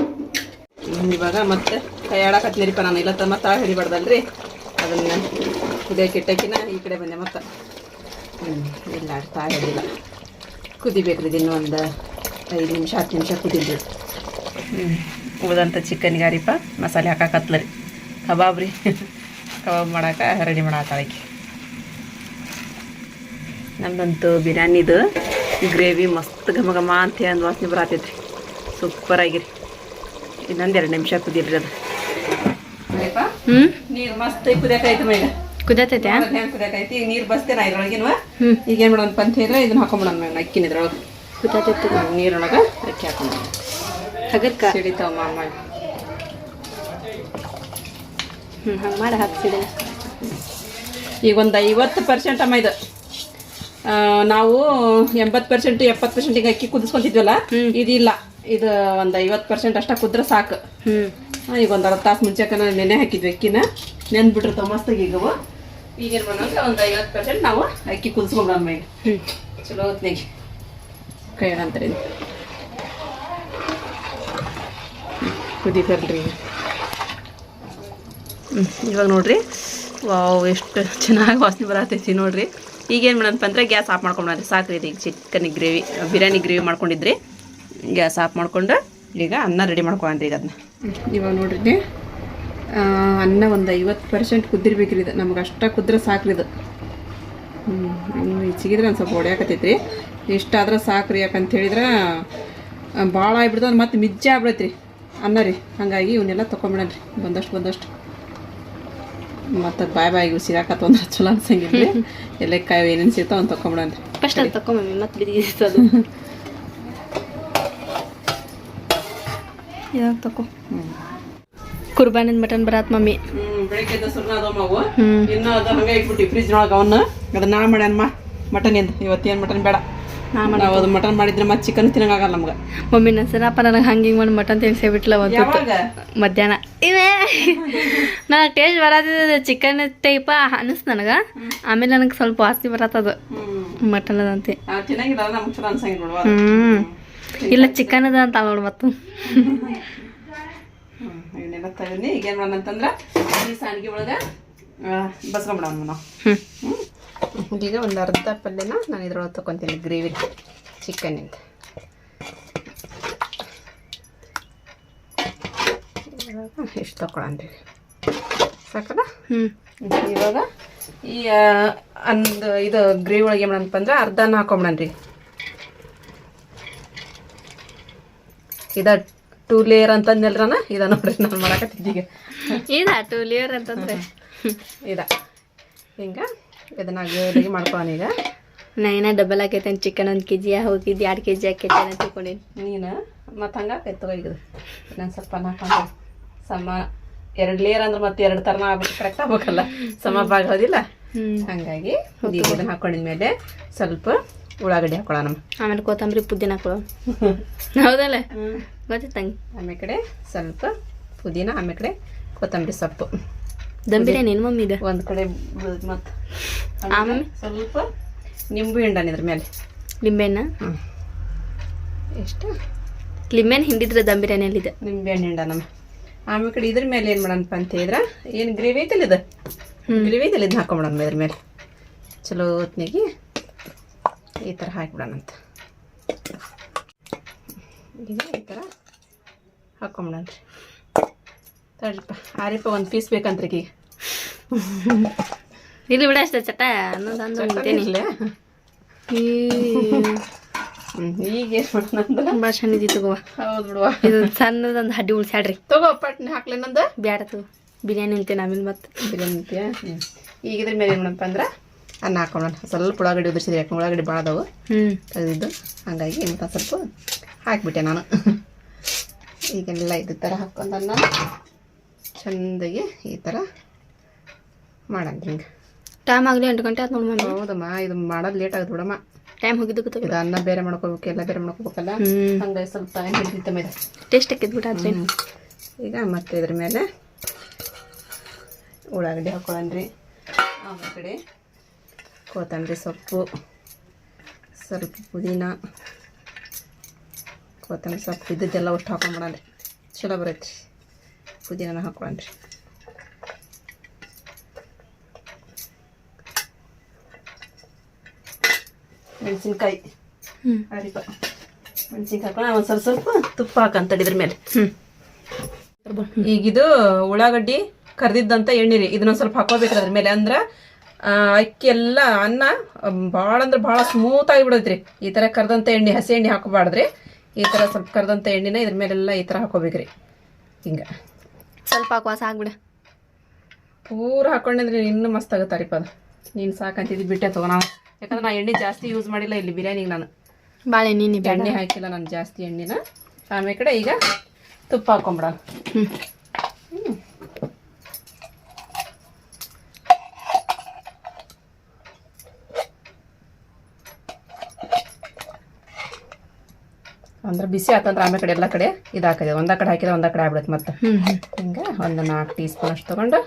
[SPEAKER 1] ಇವಾಗ ಮತ್ತೆ ಕೈ ಆಡಕತ್ತೀರಿಪ್ಪ ನಾನು ಇಲ್ಲ ತಮ್ಮ, ತಾಳ ಹಿಡಿಬಾರ್ದಲ್ರಿ ಅದನ್ನ ಕುದಿಯೋಕೆ ಕಿಟ್ಟಕಿನ ಈ ಕಡೆ ಬಂದೆ ಮತ್ತೆ. ಹ್ಞೂ ಇಲ್ಲ ತಾ ಹಿಡಿಲ್ಲ ಕುದಿಬೇಕ್ರಿ ಇನ್ನೂ ಒಂದು ಐದು ನಿಮಿಷ, ಹತ್ತು ನಿಮಿಷ ಕುದಿಲ್ರಿ ಹ್ಞೂ ಉಳಿದಂಥ ಚಿಕನ್ ಅರಿಪ, ಮಸಾಲೆ ಹಾಕಾಕತ್ಲರಿ ಕಬಾಬ್ ರೀ. ಕಬಾಬ್ ಮಾಡಕ್ಕೆ ರೆಡಿ ಮಾಡತ್ತಾಳಕಿ ನಮ್ದಂತೂ ಬಿರಿಯಾನಿದು ಗ್ರೇವಿ ಮಸ್ತ್ ಘಮ ಘಮ ಅಂತ ಒಂದು ವಾಸನೆ ಬರತೈತ್ರಿ. ಸೂಪರ್ ಆಗಿರಿ. ಇನ್ನೊಂದು ಎರಡು ನಿಮಿಷ ಕುದಿಲ್ರಿ ಅದು
[SPEAKER 3] ಹ್ಞೂ
[SPEAKER 1] ನೀರು ಮಸ್ತ್ ಕುದಿಯಕೈತೆ ಈಗ
[SPEAKER 3] ಕುದತೈತೆ
[SPEAKER 1] ಹೆಂಗೆ ಕುದಿಯಕೈತಿ ಈಗ ನೀರು ಬಸ್ತೇನ ಇದ್ರೊಳಗಿನ ಈಗ ಏನು ಮಾಡೋಣ ಪಂತ ಹೇಳಿದ್ರೆ ಇದನ್ನ ಹಾಕೊಂಬಿಡೋಣ ಅಕ್ಕಿನ ಇದ್ರೊಳಗೆ.
[SPEAKER 3] ಕುದತೈತಿ
[SPEAKER 1] ನೀರೊಳಗೆ ಅಕ್ಕಿ ಹಾಕೊಂಡ
[SPEAKER 3] ಹಗರ್ಕ.
[SPEAKER 1] ಸಿಡಿತಾವ ಮಾಮ.
[SPEAKER 3] ಹ್ಞೂ ಹಂಗೆ ಮಾಡಿ ಹಾಕ್ಸಿದೆ.
[SPEAKER 1] ಈಗ ಒಂದು ಐವತ್ತು ಪರ್ಸೆಂಟ್ ಅಮ್ಮ ಇದು. ನಾವು ಎಂಬತ್ತು ಪರ್ಸೆಂಟ್ ಎಪ್ಪತ್ತು ಪರ್ಸೆಂಟ್ ಈಗ ಅಕ್ಕಿ ಕುದಿಸ್ಕೊಂತಿದ್ವಲ್ಲ? ಇದಿಲ್ಲ. ಇದು ಒಂದು ಐವತ್ತು ಪರ್ಸೆಂಟ್ ಅಷ್ಟ ಕುದ್ರೆ ಸಾಕು. ಈಗ ಒಂದು ಅರ್ಧ ತಾಸು ಮುಂಚೆ ನೆನೆ ಹಾಕಿದ್ವಿ ಅಕ್ಕಿನ. ನೆನ್ಬಿಟ್ರೆ ಮಸ್ತಾಗಿ ಈಗ ಈಗೇನು ಮಾಡೋಣ ಒಂದು ಐವತ್ತು ಪರ್ಸೆಂಟ್ ನಾವು ಅಕ್ಕಿ ಕುದಿಸ್ಕೊಂಬಿಡೋಣ ಈಗ.
[SPEAKER 3] ಹ್ಞೂ
[SPEAKER 1] ಚಲೋ ಹೊತ್ನಾಗೆ ಕೈ ಕುದಿತಲ್ರಿ ಇವಾಗ ನೋಡ್ರಿ. ವಾವ್ ಎಷ್ಟು ಚೆನ್ನಾಗಿ ವಾಸನೆ ಬರತೈತಿ ನೋಡ್ರಿ. ಈಗ ಏನು ಮಾಡೋಣ ಅಂದ್ರೆ ಗ್ಯಾಸ್ ಆಫ್ ಮಾಡ್ಕೊಂಡ್ರಿ ಸಾಕ್ರಿ ಈಗ ಚಿಕನ್ ಗ್ರೇವಿ, ಬಿರಿಯಾನಿ ಗ್ರೇವಿ ಮಾಡ್ಕೊಂಡಿದ್ರಿ. ಗ್ಯಾಸ್ ಆಫ್ ಮಾಡ್ಕೊಂಡು ಈಗ ಅನ್ನ ರೆಡಿ ಮಾಡ್ಕೊಂಡ್ರಿ ಈಗ ಅದನ್ನ ಇವಾಗ ನೋಡ್ರಿ ಅನ್ನ ಒಂದು ಐವತ್ತು ಪರ್ಸೆಂಟ್ ಕುದ್ದಿರ್ಬೇಕ್ರಿ ಇದು. ನಮ್ಗೆ ಅಷ್ಟ ಕುದ್ರೆ ಸಾಕ್ರಿ ಇದು. ಹ್ಞೂ ಹೆಚ್ಚಿಗಿದ್ರೆ ಒಂದು ಸ್ವಲ್ಪ ಹೊಡ್ಯಾಕತ್ತೈತ್ರಿ ಇಷ್ಟಾದ್ರೆ ಸಾಕ್ರಿ ಯಾಕಂತ ಹೇಳಿದ್ರೆ ಭಾಳ ಆಗ್ಬಿಡ್ತದೆ ಮತ್ತೆ ಮಿಜ್ಜೆ ಅನ್ನ ರೀ. ಹಾಗಾಗಿ ಇವನ್ನೆಲ್ಲ ತೊಗೊಂಬಿಡನ್ರಿ ಬಂದಷ್ಟು ಬಂದಷ್ಟು. ಮತ್ತು ಬಾಯ್ ಬಾಯಿಗೆ ಸಿಗಾಕತ್ತ ಅಂದ್ರೆ ಚಲೋ ಎಲ್ಲ ಕಾಯಿ ಏನೇನು ಸಿಗ್ತಾವ ಅವ್ನು ತಕೊಂಬಿಡಂತ
[SPEAKER 3] ಫಸ್ಟ್ ಅದು ತಕೊಂಬಮ್ಮಿ ಮತ್ತೆ ಬಿದ್ದಿರ್ತದು ಇದಾಗ ತಕೋ.
[SPEAKER 1] ಹ್ಞೂ
[SPEAKER 3] ಕುರ್ಬಾನಿನ ಮಟನ್ ಬರತ್ ಮಮ್ಮಿ.
[SPEAKER 1] ಹ್ಮ್ ಬೆಳಗ್ಗೆ ಸುರ್ನ ಅದಾವ ಮಾವು. ಇನ್ನೂ ಅದು ಹಂಗೆ ಇಟ್ಬಿಟ್ಟು ಫ್ರಿಜ್ ಒಳಗೆ ಅವನ್ನ ಅದನ್ನ ನಾ ಮಾಡ್ಯಾನಮ್ಮ ಮಟನ್ ಎಂದು ಇವತ್ತೇನು ಮಟನ್ ಬೇಡ. ನಾವು ಅದು ಮಟನ್ ಮಾಡಿದ್ರೆ ಮತ್ತೆ ಚಿಕನ್ ತಿನ್ನಂಗಾಗಲ್ಲ ನಮ್ಗೆ.
[SPEAKER 3] ಮಮ್ಮಿ ನನ್ಸನಪ್ಪ ನನಗೆ ಹಂಗೆ ಹಿಂಗೆ ಮಾಡಿ ಮಟನ್ ತಿನ್ಸೇ ಬಿಟ್ಲ ಒಂದು ಮಧ್ಯಾಹ್ನ. ಇವೇ ನನಗೆ ಟೇಸ್ಟ್ ಬರತ್ತಿದೆ ಚಿಕನ್ ಟೈಪ ಅನಿಸ್ ನನಗೆ. ಆಮೇಲೆ ನನಗೆ ಸ್ವಲ್ಪ ವಾಸ್ತಿ ಬರತ್ತದು ಮಟನ್ ಅದಂತೆ ಹ್ಞೂ ಇಲ್ಲ ಚಿಕನ್ ಅದ ಅಂತ ನೋಡು ಮತ್ತು.
[SPEAKER 1] ಇವನ್ನೆಲ್ಲ ತಗೊಂಡು ಈಗ ಏನು ಮಾಡೋಣ ಅಂತಂದ್ರೆ ಈ ಸಾಣಿಗೆ ಒಳಗೆ ಬಸ್ಕೊಂಬಿಡೋಣ ನಾವು
[SPEAKER 3] ಹ್ಞೂ.
[SPEAKER 1] ಈಗ ಒಂದು ಅರ್ಧ ಪಲ್ಯನ ನಾನು ಇದ್ರೊಳಗೆ ತೊಗೊತೀನಿ ಗ್ರೇವಿ ಚಿಕನಿಂದ ಎಷ್ಟು ತಗೊಳ್ಳಿ ಸಾಕಲ್ಲ?
[SPEAKER 3] ಹ್ಞೂ
[SPEAKER 1] ಇವಾಗ ಈ ಅಂದ ಇದು ಗ್ರೇವಿ ಒಳಗೆ ಏನು ಮಾಡಪ್ಪ ಅಂದ್ರೆ ಅರ್ಧನ ಹಾಕೊಂಬಿಡನ್ರಿ ಇದ ಟೂ ಲೇಯರ್ ಅಂತಂದೆಲ್ರನ ಇದ ನೋಡ್ರಿ ನಾನು ಮಾಡಕತ್ತಿದ್ದೀಗ
[SPEAKER 3] ಇದ ಟೂ ಲೇಯರ್ ಅಂತಂದ್ರೆ?
[SPEAKER 1] ಇದ. ಹಿಂಗ. ಇದನ್ನ ಗ್ರೇವಿ ಮಾಡ್ಕೊಳ್ಳೋಣ ಈಗ.
[SPEAKER 3] ನೈನ ಡಬಲ್ ಆಕೈತೆ ಚಿಕನ್ ಒಂದು ಕೆ ಜಿ ಹೋಗಿದ್ದು ಎರಡು ಕೆ ಜಿ ಆಕೈತೆ ಅಂತ ತಿಳ್ಕೊಂಡೀನಿ.
[SPEAKER 1] ನೀನು ಮತ್ತು ಹಂಗಾಕೈತೆ ತಗೋ ಈಗ. ನಾನು ಸ್ವಲ್ಪ ಹಾಕೊಂಡು ಸಮ ಎರಡು ಲೇಯರ್ ಅಂದ್ರೆ ಮತ್ತೆ ಎರಡು ಥರನ ಆಗ್ಬೇಕು ಕರೆಕ್ಟ್ ಆಗ್ಬೇಕಲ್ಲ. ಸಮ ಭಾಗ ಹೋದಿಲ್ಲ?
[SPEAKER 3] ಹ್ಞೂ
[SPEAKER 1] ಹಂಗಾಗಿ ಇದನ್ನ ಹಾಕೊಂಡಿದ್ಮೇಲೆ ಸ್ವಲ್ಪ ಉಳ್ಳಾಗಡ್ಡಿ ಹಾಕೊಳ್ಳೋಣ.
[SPEAKER 3] ಆಮೇಲೆ ಕೊತ್ತಂಬರಿ ಪುದೀನ ಹಾಕೊಳ್ಳೋ. ಹೌದಲ್ಲ? ಗೊತ್ತಿತ್ತಂಗೆ
[SPEAKER 1] ಆಮೇಲೆ ಕಡೆ ಸ್ವಲ್ಪ ಪುದೀನ ಆಮೇಲೆ ಕಡೆ ಕೊತ್ತಂಬರಿ ಸೊಪ್ಪು.
[SPEAKER 3] ದಮ್ ಬಿರಿಯಾನಿ ಏನು ಮಮ್ಮಿ ಇದೆ
[SPEAKER 1] ಒಂದು ಕಡೆ ಮತ್ತು.
[SPEAKER 3] ಆಮೇಲೆ?
[SPEAKER 1] ಸ್ವಲ್ಪ ನಿಂಬು ಹಿಂಡಾನ ಇದ್ರ ಮೇಲೆ
[SPEAKER 3] ಲಿಂಬೆಹಣ್ಣ
[SPEAKER 1] ಎಷ್ಟು?
[SPEAKER 3] ಲಿಂಬೆಹಣ್ಣು ಹಿಂಡಿದ್ರೆ ದಮ್ ಬಿರಿಯಾನಿಯಲ್ಲಿದೆ
[SPEAKER 1] ನಿಂಬೆ ಹಿಂಡ ನಮ್ಮ ಆಮೇಲೆ ಕಡೆ ಇದ್ರ ಮೇಲೆ ಏನು ಮಾಡೋಣಪ್ಪ ಅಂತ ಹೇಳಿದ್ರೆ? ಏನು ಗ್ರೇವಿ ಐತಲ್ಲ ಇದು? ಗ್ರೇವಿ ಐತಲ್ಲ ಇದನ್ನ ಹಾಕೊಂಬಿಡೋಣ ಇದ್ರ ಮೇಲೆ ಚಲೋ ಹೊತ್ತಿನಾಗಿ ಈ ಥರ ಹಾಕಿಬಿಡೋಣಂತ ಈಗ ಈ ಥರ ಹಾಕೊಂಬಿಡೋಣ್ರಿ ತಡ್ರಿಪ್ಪ. ಆರಿಪ ಒಂದು ಪೀಸ್ ಬೇಕಂತ್ರಿ ಈಗ
[SPEAKER 3] ಇಲ್ಲಿ ಬಿಡ ಅಷ್ಟೇ ಚಟ. ಅನ್ನೋದು?
[SPEAKER 1] ಹ್ಮ್, ಈಗ ಏನು ಅಂದ್ರೆ?
[SPEAKER 3] ತುಂಬ
[SPEAKER 1] ಹೌದು ಬಿಡುವ.
[SPEAKER 3] ಇದು ಸಣ್ಣದೊಂದು ಹಡ್ಡಿ ಉಳ್ಸ್ಯಾಡ್ರಿ.
[SPEAKER 1] ತಗೋ ಪಟ್ನೆ ಹಾಕ್ಲೇನಂದ
[SPEAKER 3] ಬ್ಯಾಡ ತಗೋ. ಬಿರಿಯಾನಿ ಉಣ್ತೇನೆ ಆಮೇಲೆ ಮತ್ತೆ.
[SPEAKER 1] ಬಿರಿಯಾನಿ ಅಂತೀಯ ಈಗ ಇದ್ರ ಮೇಲೆ ಏನಪ್ಪ ಮಾಡಪ್ಪ ಅಂದ್ರೆ? ಅನ್ನ ಹಾಕೊಳ್ಳೋಣ ಸ್ವಲ್ಪ ಉಳ್ಳಾಗಡ್ಡಿ ಉದುರಿಸಿದ್ರೆ ಯಾಕೆ ಉಳ್ಳಾಗಡ್ಡಿ ಭಾಳ ಅದಾವು.
[SPEAKER 3] ಹ್ಞೂ
[SPEAKER 1] ತೆಗೆದಿದ್ದು ಹಾಗಾಗಿ ಇಂಥ ಸ್ವಲ್ಪ ಹಾಕಿಬಿಟ್ಟೆ ನಾನು. ಈಗೆಲ್ಲ ಇದ್ರ ಥರ ಹಾಕ್ಕೊಂಡು ಅನ್ನ ಚೆಂದಾಗಿ ಈ ಥರ ಮಾಡೋಣ ಹಿಂಗೆ.
[SPEAKER 3] ಟೈಮ್ ಆಗಲಿ ಎಂಟು ಗಂಟೆ ಆಯ್ತು ನೋಡಿ
[SPEAKER 1] ಹೌದಮ್ಮ ಇದು ಮಾಡೋದು ಲೇಟ್ ಆಗುತ್ತೆ ಬಿಡಮ್ಮ.
[SPEAKER 3] ಟೈಮ್ ಹೋಗಿದ್ದು ಗೊತ್ತಾಗ
[SPEAKER 1] ಇದು ಅನ್ನ ಬೇರೆ ಮಾಡ್ಕೋಬೇಕು ಎಲ್ಲ ಬೇರೆ ಮಾಡ್ಕೋಬೇಕಲ್ಲ? ಹಂಗಾಗಿ ಸ್ವಲ್ಪ ಟೈಮ್ ಹಿಡಿದಿತ್ತಮ್ಮ ಮೇಲೆ
[SPEAKER 3] ಟೇಸ್ಟ್ ಆಕೈತೆ ಬಿಟ್ಟಾದ್ರೆ
[SPEAKER 1] ಈಗ ಮತ್ತೆ ಇದ್ರ ಮೇಲೆ ಉಳ್ಳಾಗಡ್ಡಿ ಹಾಕೊಳ್ಳೋಣ್ರಿ ಆಮೇಲೆ ಕಡೆ ಕೊತ್ತಂಬರಿ ಸೊಪ್ಪು ಸ್ವಲ್ಪ ಪುದೀನ ಕೊತ್ತಂಬರಿ ಸೊಪ್ಪು ಇದ್ದದ್ದೆಲ್ಲ ಅಷ್ಟು ಹಾಕೊಂಬಿಡೋಣ್ರಿ ಚಲೋ ಬರೈತ್ರಿ. ಪುದೀನ ಹಾಕೊಳ್ಳೋಣ್ರಿ ಮೆಣಸಿನ್ಕಾಯಿ ಅರಿಪ ಮೆಣಸಿನ್ಕಾಯಿ ಒಂದು ಸ್ವಲ್ಪ ಸ್ವಲ್ಪ ತುಪ್ಪ ಹಾಕಂತಡಿ ಇದ್ರ ಮೇಲೆ
[SPEAKER 3] ಹ್ಞೂ
[SPEAKER 1] ಈಗ ಇದು ಉಳ್ಳಾಗಡ್ಡಿ ಕರ್ದಿದ್ದಂತ ಎಣ್ಣೆ ರೀ ಇದನ್ನ ಸ್ವಲ್ಪ ಹಾಕೋಬೇಕ್ರಿ ಅದ್ರ ಮೇಲೆ ಅಂದ್ರೆ ಅಕ್ಕಿ ಎಲ್ಲ ಅನ್ನ ಭಾಳ ಅಂದ್ರೆ ಭಾಳ ಸ್ಮೂತ್ ಆಗಿ ಬಿಡೈತ್ರಿ ಈ ಥರ ಕರ್ದಂತ ಎಣ್ಣೆ ಹಸಿ ಎಣ್ಣೆ ಹಾಕೋಬಾರ್ದ್ರಿ. ಈ ಥರ ಸ್ವಲ್ಪ ಕರ್ದಂತ ಎಣ್ಣೆನ ಇದ್ರ ಮೇಲೆಲ್ಲ ಈ ಥರ ಹಾಕೋಬೇಕ್ರಿ ಹಿಂಗೆ.
[SPEAKER 3] ಸ್ವಲ್ಪ ಹಾಕುವ ಆಗ್ಬಿಡ
[SPEAKER 1] ಪೂರ ಹಾಕೊಂಡ್ರೆ ಇನ್ನೂ ಮಸ್ತ್ ಆಗುತ್ತಾರಿಪ್ಪ ಅದು ನೀನು ಸಾಕಂತಿದ್ದು ಬಿಟ್ಟೆ ತಗೋ ನಾವು. ಯಾಕಂದ್ರೆ ನಾ ಎಣ್ಣೆ ಜಾಸ್ತಿ ಯೂಸ್ ಮಾಡಿಲ್ಲ ಇಲ್ಲಿ ಬಿರಿಯಾನಿಗೆ ನಾನು.
[SPEAKER 3] ಬಾಳೆ ಎಣ್ಣೆ
[SPEAKER 1] ಎಣ್ಣೆ ಹಾಕಿಲ್ಲ ನಾನು ಜಾಸ್ತಿ ಎಣ್ಣೆನ. ಆಮೇಲೆ ಕಡೆ ಈಗ ತುಪ್ಪ ಹಾಕೊಂಬಿಡೋಣ.
[SPEAKER 3] ಹ್ಞೂ
[SPEAKER 1] ಅಂದ್ರೆ ಬಿಸಿ ಆತಂದ್ರೆ ಆಮೇಲೆ ಕಡೆ ಎಲ್ಲ ಕಡೆ ಇದಾಕಿದೆ ಹಾಕಿದೆ ಒಂದ ಕಡೆ ಹಾಕಿದ್ರೆ ಒಂದ ಕಡೆ ಆಗ್ಬಿಡುತ್ತೆ ಮತ್ತೆ. ಹಿಂಗೆ ಒಂದು ನಾಲ್ಕು ಟೀ ಸ್ಪೂನ್ ಅಷ್ಟು ತೊಗೊಂಡು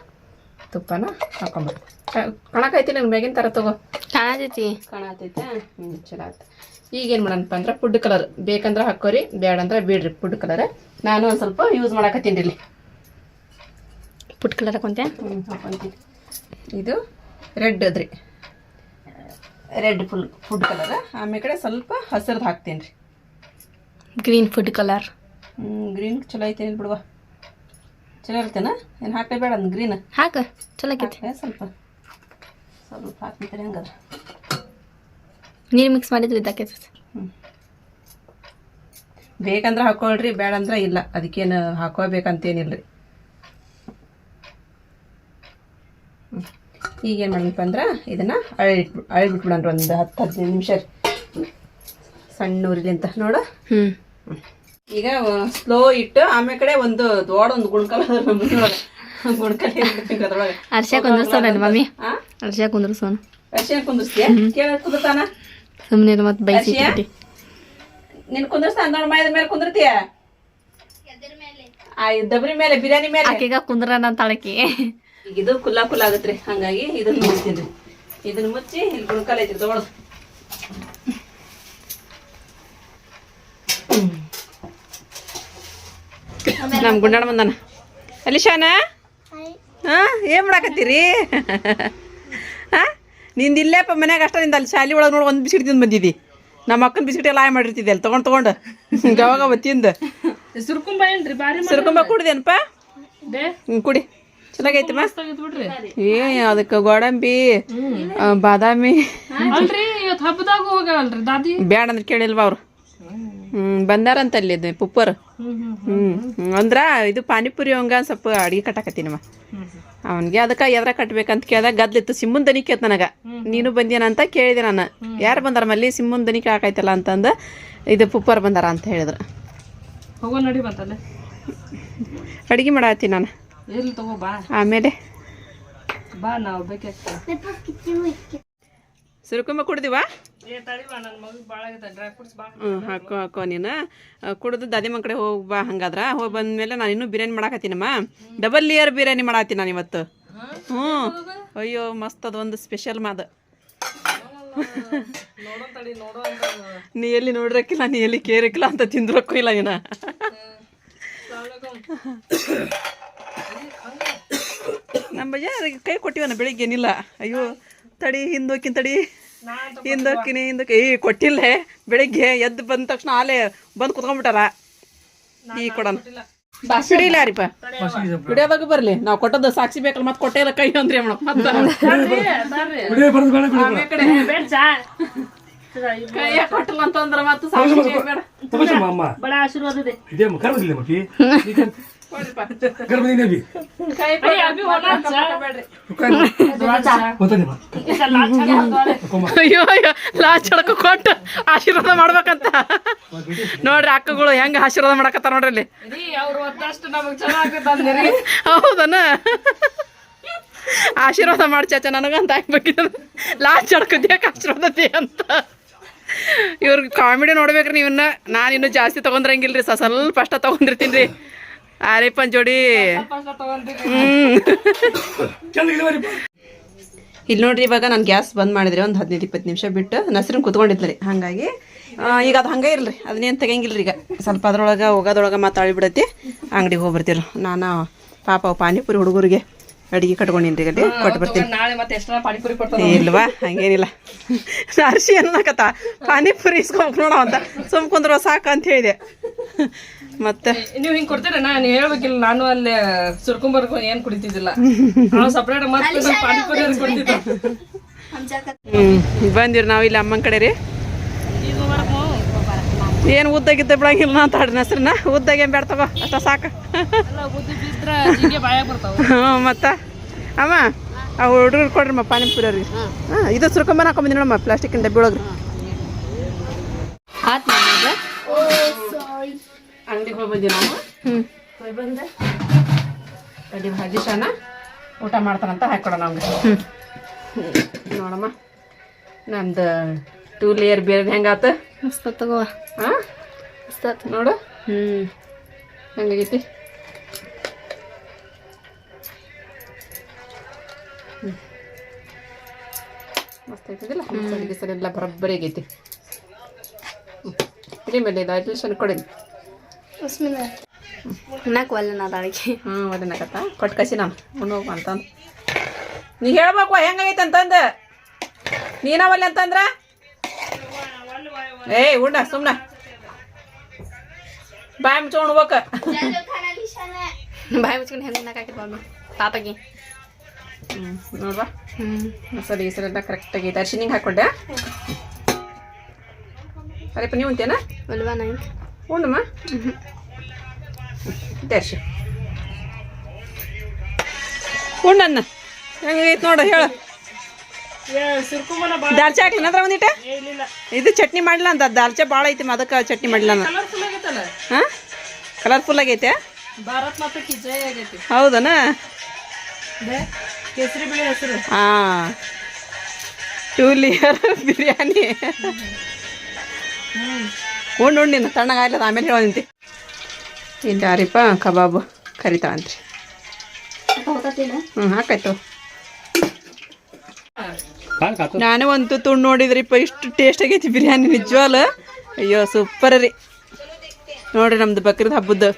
[SPEAKER 1] ತುಪ್ಪನ ಹಾಕೊಂಬಿಡು. ಕಣಕೈತಿ ನಂಗೆ ಮೇಗಿನ ಥರ ತಗೋ.
[SPEAKER 3] ಕಾಣತೈತಿ.
[SPEAKER 1] ಕಾಣತೈತೆ? ಹ್ಞೂ ಚಲೋ ಆಯ್ತು ಈಗ ಏನು ಮಾಡೋಣಪ್ಪ ಅಂದ್ರೆ ಫುಡ್ ಕಲರ್ ಬೇಕಂದ್ರೆ ಹಾಕೋರಿ ಬೇಡ ಅಂದ್ರೆ ಬಿಡ್ರಿ ಫುಡ್ ಕಲರ್ ನಾನು ಒಂದು ಸ್ವಲ್ಪ ಯೂಸ್ ಮಾಡಾಕತ್ತೀನಿ ಇಲ್ಲಿ.
[SPEAKER 3] ಫುಡ್ ಕಲರ್ ಹಾಕೊಂತೆ
[SPEAKER 1] ಹ್ಞೂ ಹಾಕೊಂತೀನಿ. ಇದು ರೆಡ್ ಅದ್ರಿ. ರೆಡ್ ಫುಲ್ ಫುಡ್ ಕಲರ್ ಆಮೇಲೆ ಕಡೆ ಸ್ವಲ್ಪ ಹಸಿರ್ದು ಹಾಕ್ತೀನಿ ರೀ.
[SPEAKER 3] ಗ್ರೀನ್ ಫುಡ್ ಕಲರ್
[SPEAKER 1] ಗ್ರೀನ್ ಚಲೋ ಐತೆ ಬಿಡುವ. ಚಲೋ ಇರ್ತೇನ ಏನು ಹಾಕಲೇಬೇಡ ಅಂದ್ ಗ್ರೀನ್
[SPEAKER 3] ಹಾಕ ಚಲೋ
[SPEAKER 1] ಸ್ವಲ್ಪ. ಸ್ವಲ್ಪ ಹಾಕ್ತೀರಿ ಹಂಗಾದ್ರೆ.
[SPEAKER 3] ನೀರು ಮಿಕ್ಸ್ ಮಾಡಿದ್ರೆ ಇದಾಕೈತಿ
[SPEAKER 1] ಬೇಕಂದ್ರೆ ಹಾಕೊಳ್ರಿ ಬೇಡ ಅಂದ್ರೆ ಇಲ್ಲ. ಅದಕ್ಕೇನು ಹಾಕೋಬೇಕಂತೇನಿಲ್ಲ ರೀ ಈಗೇನು ಅಂದ್ರೆ ಇದನ್ನು ಅಳಿ ಅಳಿ ಬಿಟ್ಬಿಡಣ್ರಿ ಒಂದು ಹತ್ತು ಹದಿನೈದು ನಿಮಿಷ ರೀ. ಸಣ್ಣ ಉರಿಲಿಂತ ನೋಡು.
[SPEAKER 3] ಹ್ಞೂ
[SPEAKER 1] ಈಗ ಸ್ಲೋ ಇಟ್ಟು ಆಮೇಲೆ ಕಡೆ ಒಂದು ದೊಡ್ಡ ಒಂದು ಗುಣ್ಕಲ್ ಗುಣಕಲಿ
[SPEAKER 3] ಅರ್ಶಿಯ ಕುಂದ್ರಸೋಣ ನನ್ನ ಮಮ್ಮಿ.
[SPEAKER 1] ಆ?
[SPEAKER 3] ಅರ್ಶಿಯ ಕುಂದ್ರಸೋಣ
[SPEAKER 1] ಅರ್ಶಿನ ಕುಂದ್ರಸ್ತೀಯ? ಕೇಳ ಕುಂದಿರ್ತಾನ
[SPEAKER 3] ಸುಮ್ಮನೆ ಮತ್ತೆ ಬೈಸಿ?
[SPEAKER 1] ನಿನ್ ಕುಂದಿರ್ಸ್ತಾನ ನೋಡ್ ಮೈದ ಮೇಲೆ ಕುಂದಿರ್ತೀಯ? ಆ ದಬ್ರಿ ಮೇಲೆ ಬಿರಿಯಾನಿ ಮೇಲೆ.
[SPEAKER 3] ಆಕೆಗ ಕುಂದ್ರನ ಅಂತ ಅಳಕಿ.
[SPEAKER 1] ಈಗ ಇದು ಕುಲ್ಲ ಕುಲ್ಲ ಆಗತ್ರಿ. ಹಂಗಾಗಿ ಇದನ್ನ ಮುಚ್ಚಿದ್ರಿ. ಇದನ್ನ ಮುಚ್ಚಿ ಇಲ್ಲಿ ಗುಣಕಾಲ ಐತಿ ತಗೊಳ್. ನಮ್ ಗುಂಡಾಣ ಬಂದಾನ. ಅಲಿಶಾನ ಶಾನ? ಹಾ ಏನ್ ಮಾಡಾಕತ್ತೀರಿ? ಹಾ ನಿಂದ ಇಲ್ಲೇಪ್ಪ ಮನ್ಯಾಗ ಅಷ್ಟ ನಿಂದ ಅಲ್ಲಿ ಶಾಲಿ ಒಳಗೆ ನೋಡಿ ಒಂದು ಬಿಸ್ಕಿಟ್ ತಿಂದು ಬಂದಿದ್ದಿ ನಮ್ಮ ಅಕ್ಕನ ಬಿಸ್ಕಿಟ್ ಎಲ್ಲ ಆಯ್ ಮಾಡಿರ್ತಿದ್ದೆ ಅಲ್ಲಿ ತಗೊಂಡ್ ತಗೊಂಡು. ಗವಾಗ ಬತ್ತಿಂದ
[SPEAKER 2] ಸುರ್ಕುಂಬ ಏನ್ರಿ ಬಾರಿ
[SPEAKER 1] ಸಿರ್ಕೊಂಬ ಕುಡ್ದೇನಪ್ಪ? ಹ್ಞೂ ಕುಡಿ. ಚೆನ್ನಾಗೈತಮ್ಮ?
[SPEAKER 2] ಮಸ್ತಾಗಿತ್ ಬಿಡ್ರಿ
[SPEAKER 1] ಏ ಅದಕ್ಕೆ ಗೋಡಂಬಿ ಬಾದಾಮಿ.
[SPEAKER 2] ಅಲ್ರಿ ಇವತ್ತು ಹಬ್ಬದಾಗ ಹೋಗಲ್ರಿ ದಾದಿ?
[SPEAKER 1] ಬ್ಯಾಡ ಅಂದ್ರೆ ಕೇಳಿಲ್ವ ಅವ್ರು? ಹ್ಮ್ ಬಂದಾರಂತ ಅಲ್ಲಿ ಇದು ಪುಪ್ಪರ್. ಹ್ಮ್. ಅಂದ್ರ ಇದು ಪಾನಿಪುರಿ ಅವಂಗ ಸ್ವಲ್ಪ ಅಡಿಗೆ ಕಟ್ಟಾಕತ್ತೀನಮ್ಮ ಅವನ್ಗೆ ಅದಕ್ಕೆ ಎದ್ರ ಕಟ್ಬೇಕಂತ ಕೇಳ್ದಾಗ ಗದ್ಲಿತ್ತು ಸಿಮ್ಮನ್ ದನಿ ಕೇತ್ ನನಗ. ನೀನು ಬಂದೇನ ಅಂತ ಕೇಳಿದೆ ನಾನು. ಯಾರು ಬಂದಾರ ಮಲ್ಲಿ ಸಿಮ್ಮನ್ ದನಿ ಕೇಳಾಕೈತಲ್ಲ ಅಂತಂದು ಇದು ಪುಪ್ಪರ್ ಬಂದಾರ ಅಂತ ಹೇಳಿದ್ರು.
[SPEAKER 2] ಹೋಗೋ ನಡಿ ಬಂತಲ್ಲೇ.
[SPEAKER 1] ಅಡಿಗೆ ಮಾಡತ್ತೀನಿ ನಾನು. ಆಮೇಲೆ
[SPEAKER 2] ಬಾ ನಾವು
[SPEAKER 1] ಸುರುಕುಂಬ ಕುಡ್ದಿವಾ? ಹ್ಞೂ ಹಾಕೋ ಹಾಕೋ ನೀನು. ಕುಡ್ದು ದಾದಿ ಮನ್ ಕಡೆ ಹೋಗಿ ಬಾ ಹಂಗಾದ್ರ. ಹೋಗಿ ಬಂದ್ಮೇಲೆ ನಾನು ಇನ್ನೂ ಬಿರಿಯಾನಿ ಮಾಡಾಕತ್ತೀನಮ್ಮ. ಡಬಲ್ ಲೇಯರ್ ಬಿರಿಯಾನಿ ಮಾಡಾತೀನಿ ನಾನು ಇವತ್ತು. ಹ್ಞೂ ಅಯ್ಯೋ ಮಸ್ತ್ ಅದೊಂದು ಒಂದು ಸ್ಪೆಷಲ್ ಮಾದ ನೀ ಎಲ್ಲಿ ನೋಡಿರಕ್ಕಿಲ್ಲ ನೀ ಎಲ್ಲಿ ಕೇರಕ್ಕಿಲ್ಲ ಅಂತ ತಿಂದ್ರಕ್ಕೂ ಇಲ್ಲ ನೀನು. ನಮ್ಮ ಯಾರಿಗೆ ಕೈ ಕೊಟ್ಟಿವನ ಬೆಳಿಗ್ಗೆ ಏನಿಲ್ಲ. ಅಯ್ಯೋ ತಡಿ ಹಿಂದೋಕಿನ ತಡಿ. ಹಿಂದೋಕಿನಿ ಹಿಂದೋಕಿ ಏ ಕೊಟ್ಟಿಲ್ಲ. ಬೆಳಿಗ್ಗೆ ಎದ್ದು ಬಂದ ತಕ್ಷಣ ಆಲೆ ಬಂದು ಕುತ್ಕೊಂಡ್ಬಿಟ್ಟಾರ. ಈ ಕೊಡೋಣ ಹಿಡಿಲ್ಲ ರೀಪ ಹಿಡಿಯೋದಾಗ ಬರ್ಲಿ. ನಾವು ಕೊಟ್ಟದ್ದು ಸಾಕ್ಷಿ ಬೇಕಲ್ಲ ಮತ್ತೆ ಕೊಟ್ಟೆಲ್ಲ ಕೈ ಅಂದ್ರೆ ಮತ್ತೆ ಆಮೇಲ್ ಕಡೆ ಕೈಯ ಕೊಟ್ಟಲ್ಲ ಅಂತಂದ್ರ ಮತ್ತೆ ಸಾಕ್ಷಿ ಬೇಡ
[SPEAKER 2] ಬಡ. ಆಶೀರ್ವಾದ ಇದೆ. *laughs*
[SPEAKER 1] ಕೈ ಕೊಡ್ರಿ, ಬೇಡ್ರಿ. ಅಯ್ಯೋ ಅಯ್ಯೋ ಲಾಸ್ಟ್ ಹಡಕ ಕೊಟ್ಟು ಆಶೀರ್ವಾದ ಮಾಡ್ಬೇಕಂತ. ನೋಡ್ರಿ ಅಕ್ಕಗಳು ಹೆಂಗ ಆಶೀರ್ವಾದ ಮಾಡಕತ್ತಾರ ನೋಡ್ರಿ ಅಲ್ಲಿ.
[SPEAKER 2] ರೀ ಅವ್ರು ಒತ್ತಷ್ಟು ನಮಗೆ ಚಲೋ ಆಗತ್ತಂದ್ರಿ
[SPEAKER 1] ಹೌದನ? ಆಶೀರ್ವಾದ ಮಾಡಿ ಚಾಚ ನನಗಂತ ಆಗ್ಬೇಕಿದ ಲಾಸ್ಟ್ ಹಡ್ಕದ್ಯಾಕ ಆಶೀರ್ವಾದ ದೇ ಅಂತ. ಇವ್ರಿಗೆ ಕಾಮಿಡಿ ನೋಡ್ಬೇಕ್ರಿ ನೀವನ್ನ ನಾನು ಇನ್ನೂ ಜಾಸ್ತಿ ತಗೊಂಡ್ರಂಗಿಲ್ರಿ ಸ ಸ್ವಲ್ಪ ಅಷ್ಟ ತಗೊಂಡಿರ್ತೀನಿ ರೀ. ಆರಿಪ್ಪನ್ ಜೋಡಿ. ಇಲ್ಲಿ ನೋಡ್ರಿ ಇವಾಗ ನಾನು ಗ್ಯಾಸ್ ಬಂದ್ ಮಾಡಿದ್ರೆ ಒಂದು ಹದಿನೈದು ಇಪ್ಪತ್ತು ನಿಮಿಷ ಬಿಟ್ಟು ನಸರಿನ ಕುತ್ಕೊಂಡಿದ್ರಿ ರೀ ಹಾಗಾಗಿ. ಈಗ ಅದು ಹಂಗೆ ಇರಲಿ ಅದನ್ನೇನು ತೆಗಂಗಿಲ್ಲ ಈಗ. ಸ್ವಲ್ಪ ಅದ್ರೊಳಗೆ ಹೋಗೋದ್ರೊಳಗೆ ಮಾತಾಡಿ ಬಿಡತ್ತಿ ಅಂಗಡಿಗೆ ಹೋಗ್ಬರ್ತೀರಿ ನಾನು ಪಾಪ ಪಾನಿಪುರಿ ಹುಡುಗರಿಗೆ ಅಡಿಗೆ ಕಟ್ಕೊಂಡಿನ್ರಿ ಅಲ್ಲಿ ಕೊಟ್ಟು ಬರ್ತೀನಿ. ಇಲ್ವಾ ಹಂಗೇನಿಲ್ಲ. ಅರ್ಶಿ ಅನ್ನಕತ್ತ ಪಾನಿಪುರಿ ಇಸ್ಕೊಂಡ್ ನೋಡೋ ಅಂತ ಸುಮ್ ಕುಂದ್ರ ಸಾಕು ಅಂತ ಹೇಳಿದೆ. ಮತ್ತೆ?
[SPEAKER 2] ನೀವು ಹಿಂಗ್ ಕೊಡ್ತೀರ? ನಾ ನೀವು ಹೇಳ್ಬೇಕಿಲ್ಲ ನಾನು ಅಲ್ಲೇ ಸುರ್ಕೊಂಬರ್ಕೊ ಏನ್ ಕುಡಿತಿದ್ದಿಲ್ಲ. ನಾವು ಸಪ್ರೇಟ್ ಮತ್ತೆ ಪಾನಿಪುರಿ ಕುಡಿತಿದ್ದ
[SPEAKER 1] ಹ್ಮ್ ಬಂದಿರಿ ನಾವು ಇಲ್ಲಿ ಅಮ್ಮನ ಕಡೆ ರೀ. ಏನು ಉದ್ದಾಗಿದ್ದ ಬಿಡಂಗಿಲ್ಲ ಅಂತ ಹಾಡಿನ ಹೆಸ್ರನ್ನ? ಉದ್ದಾಗ ಏನು ಬೇಡ ತಗೋ ಅಷ್ಟ ಸಾಕು. ಹ್ಞೂ ಮತ್ತೆ? ಅಮ್ಮ ಆ ಹುಡುಗರು ಕೊಡ್ರಿ ಮ ಪಾನಿಪುರಿ ಅವ್ರಿಗೆ. ಹಾಂ. ಇದು ಸುರ್ಕೊಂಬನ ಹಾಕೊಂಬಂದಿ ನೋಡಮ್ಮ ಪ್ಲಾಸ್ಟಿಕ್ ಡಬ್ಬಿ ಒಳಗೆ
[SPEAKER 3] ಆತ್ ಮನ್ಯಾಗ
[SPEAKER 1] ಅಂಗಡಿಗೆ ಹೋಗಿ ಬಂದಿ ನಾವು. ಹೋಗಿ ಬಂದೆ ಅಡಿ ಭಾಜಿ ಶಾನ ಊಟ ಮಾಡ್ತಾನಂತ ಹಾಕೊಡೋಣ ಅವ್ಗೆ ನೋಡಮ್ಮ ನಮ್ದು ಟೂ ಲೇಯರ್ ಬೇರೆ ಹೆಂಗಾತ?
[SPEAKER 3] ಮಸ್ತ್ ತಗೋ.
[SPEAKER 1] ಹಾಂ
[SPEAKER 3] ಮಸ್ತ್
[SPEAKER 1] ನೋಡು.
[SPEAKER 3] ಹ್ಞೂ
[SPEAKER 1] ಹೆಂಗಾಗೈತಿ? ಮಸ್ತ್ ಐತದಿಲ್ಲ ಮಸಾಲೆ ಗಿಸಾಲೆ ಎಲ್ಲ ಬರೋಬ್ಬರಿ ಆಗೈತಿ. ಕ್ರೀಮ್ ಮೇಲೆ ಇದು ಅಡ್ಮಿಷನ್ ಕೊಡಿ
[SPEAKER 3] ತಿನ್ನಕ್ಕೆ ಒಲ್ಲೆನ ನಾ ಅಡಿಗೆ?
[SPEAKER 1] ಹ್ಞೂ ಅದನ್ನಕತ್ತ ಕೊಟ್ಟು ಕಸಿ ನಾನು ಉಣ್ಣೋಗು ಅಂತಂದು ನೀ ಹೇಳ್ಬೇಕು ಹೆಂಗೈತೆ ಅಂತಂದು? ನೀನವಲ್ಲಿ ಅಂತಂದ್ರ? ಏಯ್ ಉಣ್ಣ ಸುಮ್ಮನೆ ಬಾಯಿ ಮುಚ್ಕೊಂಡು ಉಣ್ಬೇಕು.
[SPEAKER 3] ಬಾಯಿ ಮುಚ್ಕೊಂಡು ಹೆಂಗೆ ತಿನ್ನಕ್ಕಾಗಿತ್ತು ಬಾಬು? ಪಾಪಗೆ
[SPEAKER 1] ಹ್ಞೂ ನೋಡ್ವಾ.
[SPEAKER 3] ಹ್ಞೂ
[SPEAKER 1] ಸರಿ ಸರಿ ಕರೆಕ್ಟಾಗಿ ದರ್ಶನಿಗೆ ಹಾಕ್ಕೊಂಡೆ ಅರೆಪ್ಪ ನೀವು ಉಂತೇನ
[SPEAKER 3] ಒಲ್ವಾ ನಂಗೆ
[SPEAKER 1] ಉಣ್ಣಮ್ಮ ದರ್ಶಿ ಉಣ್ಣನ್ನ. ಹೆಂಗೈತೆ ನೋಡು ಹೇಳು. ದಾಲ್ಚೆ ಹಾಕ್ಲಿನ ಅದ್ರ ಒಂದಿಟ?
[SPEAKER 2] ಇಲ್ಲ
[SPEAKER 1] ಇದು ಚಟ್ನಿ ಮಾಡಿಲ್ಲ ಅಂತ ದಾಲ್ಚೆ ಭಾಳ ಐತಿ ಅದಕ್ಕೆ ಚಟ್ನಿ
[SPEAKER 2] ಆಗೈತಲ್ಲ?
[SPEAKER 1] ಹಾಂ? ಕಲರ್ಫುಲ್ ಆಗೈತೆ? ಹೌದನ?
[SPEAKER 2] ಕೇಸರಿ ಬಿಳಿ ಹೆಸರು.
[SPEAKER 1] ಹಾಂ. Two layer biryani. ಉಣ್ಣು ಉಣ್ಣಿನ ತಣ್ಣಗಾಗ್ಲದ ಆಮೇಲೆ ಹೇಳೋ ನಿಂತಿ ಇಲ್ಲಾರಿಪ್ಪ ಕಬಾಬು ಕರಿತಾವಂತ್ರಿ ಹ್ಞೂ ಹಾಕಾಯ್ತು. ನಾನು ಒಂದು ತುಂಡು ನೋಡಿದ್ರಿಪ್ಪ ಇಷ್ಟು ಟೇಸ್ಟ್ ಆಗೈತಿ ಬಿರಿಯಾನಿ ನಿಜವಾಲ. ಅಯ್ಯೋ ಸೂಪರ್ ರೀ. ನೋಡ್ರಿ ನಮ್ದು ಬಕ್ರದ ಹಬ್ಬದ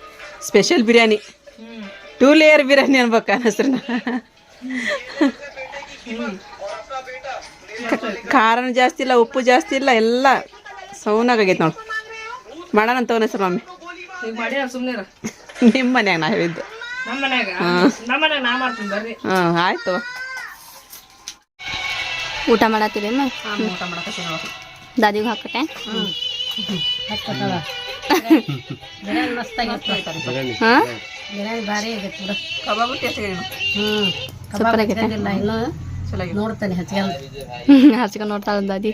[SPEAKER 1] special biryani. Two layer biryani ಅನ್ಬೇಕು ಅನ್ನಿಸ್ರಿ ಖಾರನೂ ಜಾಸ್ತಿ ಇಲ್ಲ ಉಪ್ಪು ಜಾಸ್ತಿ ಇಲ್ಲ ಎಲ್ಲ ಸೌನಾಗೈತೆ ನೋಡಿ. ಮಾಡೋಣ ಅಂತ ಹೆಸರು ಮಮ್ಮಿ ನಿಮ್ಮ ಮನ್ಯಾಗ ನಾ ಹೇಳಿದ್ದು. ಹಾಂ. ಆಯ್ತು.
[SPEAKER 3] ಊಟ ಮಾಡತ್ತೀರೇನು ದಾದಿಗೆ ಹಾಕಟ್ಟೆ? ಹಚ್ಕೊಂಡು ನೋಡ್ತಾಳೆ ದಾದಿ.